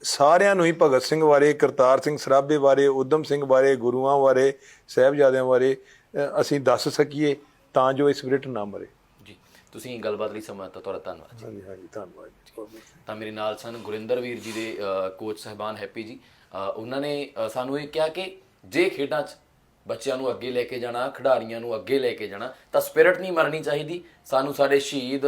ਸਾਰਿਆਂ ਨੂੰ ਹੀ ਭਗਤ ਸਿੰਘ ਬਾਰੇ ਕਰਤਾਰ ਸਿੰਘ ਸਰਾਭੇ ਬਾਰੇ ਉਦਮ ਸਿੰਘ ਬਾਰੇ ਗੁਰੂਆਂ ਬਾਰੇ ਸਾਹਿਬਜ਼ਾਦਿਆਂ ਬਾਰੇ ਅਸੀਂ ਦੱਸ ਸਕੀਏ ਤਾਂ ਜੋ ਇਹ ਸਪਿਰਿਟ ਨਾ ਮਰੇ। ਜੀ ਤੁਸੀਂ ਗੱਲਬਾਤ ਲਈ ਸਮਾਂ ਦਿੱਤਾ ਤੁਹਾਡਾ ਧੰਨਵਾਦ ਹਾਂਜੀ ਹਾਂਜੀ ਧੰਨਵਾਦ ਜੀ। ਤਾਂ ਮੇਰੇ ਨਾਲ ਸਨ ਗੁਰਿੰਦਰ ਵੀਰ ਜੀ ਦੇ ਕੋਚ ਸਹਿਬਾਨ ਹੈਪੀ ਜੀ। ਉਹਨਾਂ ਨੇ ਸਾਨੂੰ ਇਹ ਕਿਹਾ ਕਿ ਜੇ ਖੇਡਾਂ 'ਚ ਬੱਚਿਆਂ ਨੂੰ ਅੱਗੇ ਲੈ ਕੇ ਜਾਣਾ, ਖਿਡਾਰੀਆਂ ਨੂੰ ਅੱਗੇ ਲੈ ਕੇ ਜਾਣਾ, ਤਾਂ ਸਪਿਰਿਟ ਨਹੀਂ ਮਰਨੀ ਚਾਹੀਦੀ। ਸਾਨੂੰ ਸਾਡੇ ਸ਼ਹੀਦ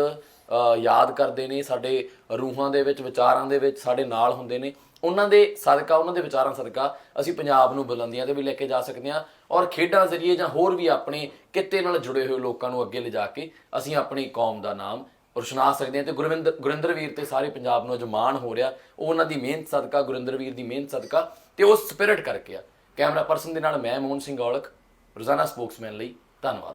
ਯਾਦ ਕਰਦੇ ਨੇ, ਸਾਡੇ ਰੂਹਾਂ ਦੇ ਵਿੱਚ, ਵਿਚਾਰਾਂ ਦੇ ਵਿੱਚ ਸਾਡੇ ਨਾਲ ਹੁੰਦੇ ਨੇ। ਉਹਨਾਂ ਦੇ ਸਦਕਾ, ਉਹਨਾਂ ਦੇ ਵਿਚਾਰਾਂ ਸਦਕਾ ਅਸੀਂ ਪੰਜਾਬ ਨੂੰ ਬੁਲੰਦੀਆਂ ਤੇ ਵੀ ਲੈ ਕੇ ਜਾ ਸਕਦੇ ਹਾਂ ਔਰ ਖੇਡਾਂ ਜ਼ਰੀਏ ਜਾਂ ਹੋਰ ਵੀ ਆਪਣੇ ਕਿੱਤੇ ਨਾਲ ਜੁੜੇ ਹੋਏ ਲੋਕਾਂ ਨੂੰ ਅੱਗੇ ਲਿਜਾ ਕੇ ਅਸੀਂ ਆਪਣੀ ਕੌਮ ਦਾ ਨਾਮ ਰੁਸ਼ਨਾ ਸਕਦੇ ਹਾਂ। ਤੇ ਗੁਰਵਿੰਦਰ ਗੁਰਿੰਦਰ ਵੀਰ ਤੇ ਸਾਰੇ ਪੰਜਾਬ ਨੂੰ ਅਜਮਾਨ ਹੋ ਰਿਹਾ। ਉਹ ਉਹਨਾਂ ਦੀ ਮਿਹਨਤ ਸਦਕਾ ਗੁਰਿੰਦਰ ਵੀਰ ਦੀ ਮਿਹਨਤ ਸਦਕਾ ਤੇ ਉਹ ਸਪਿਰਿਟ ਕਰਕੇ ਆ। ਕੈਮਰਾ ਪਰਸਨ ਦੇ ਨਾਲ ਮੈਂ ਮੋਹਨ ਸਿੰਘ ਔਲਖ ਰੋਜ਼ਾਨਾ ਸਪੋਕਸਮੈਨ ਲਈ ਧੰਨਵਾਦ।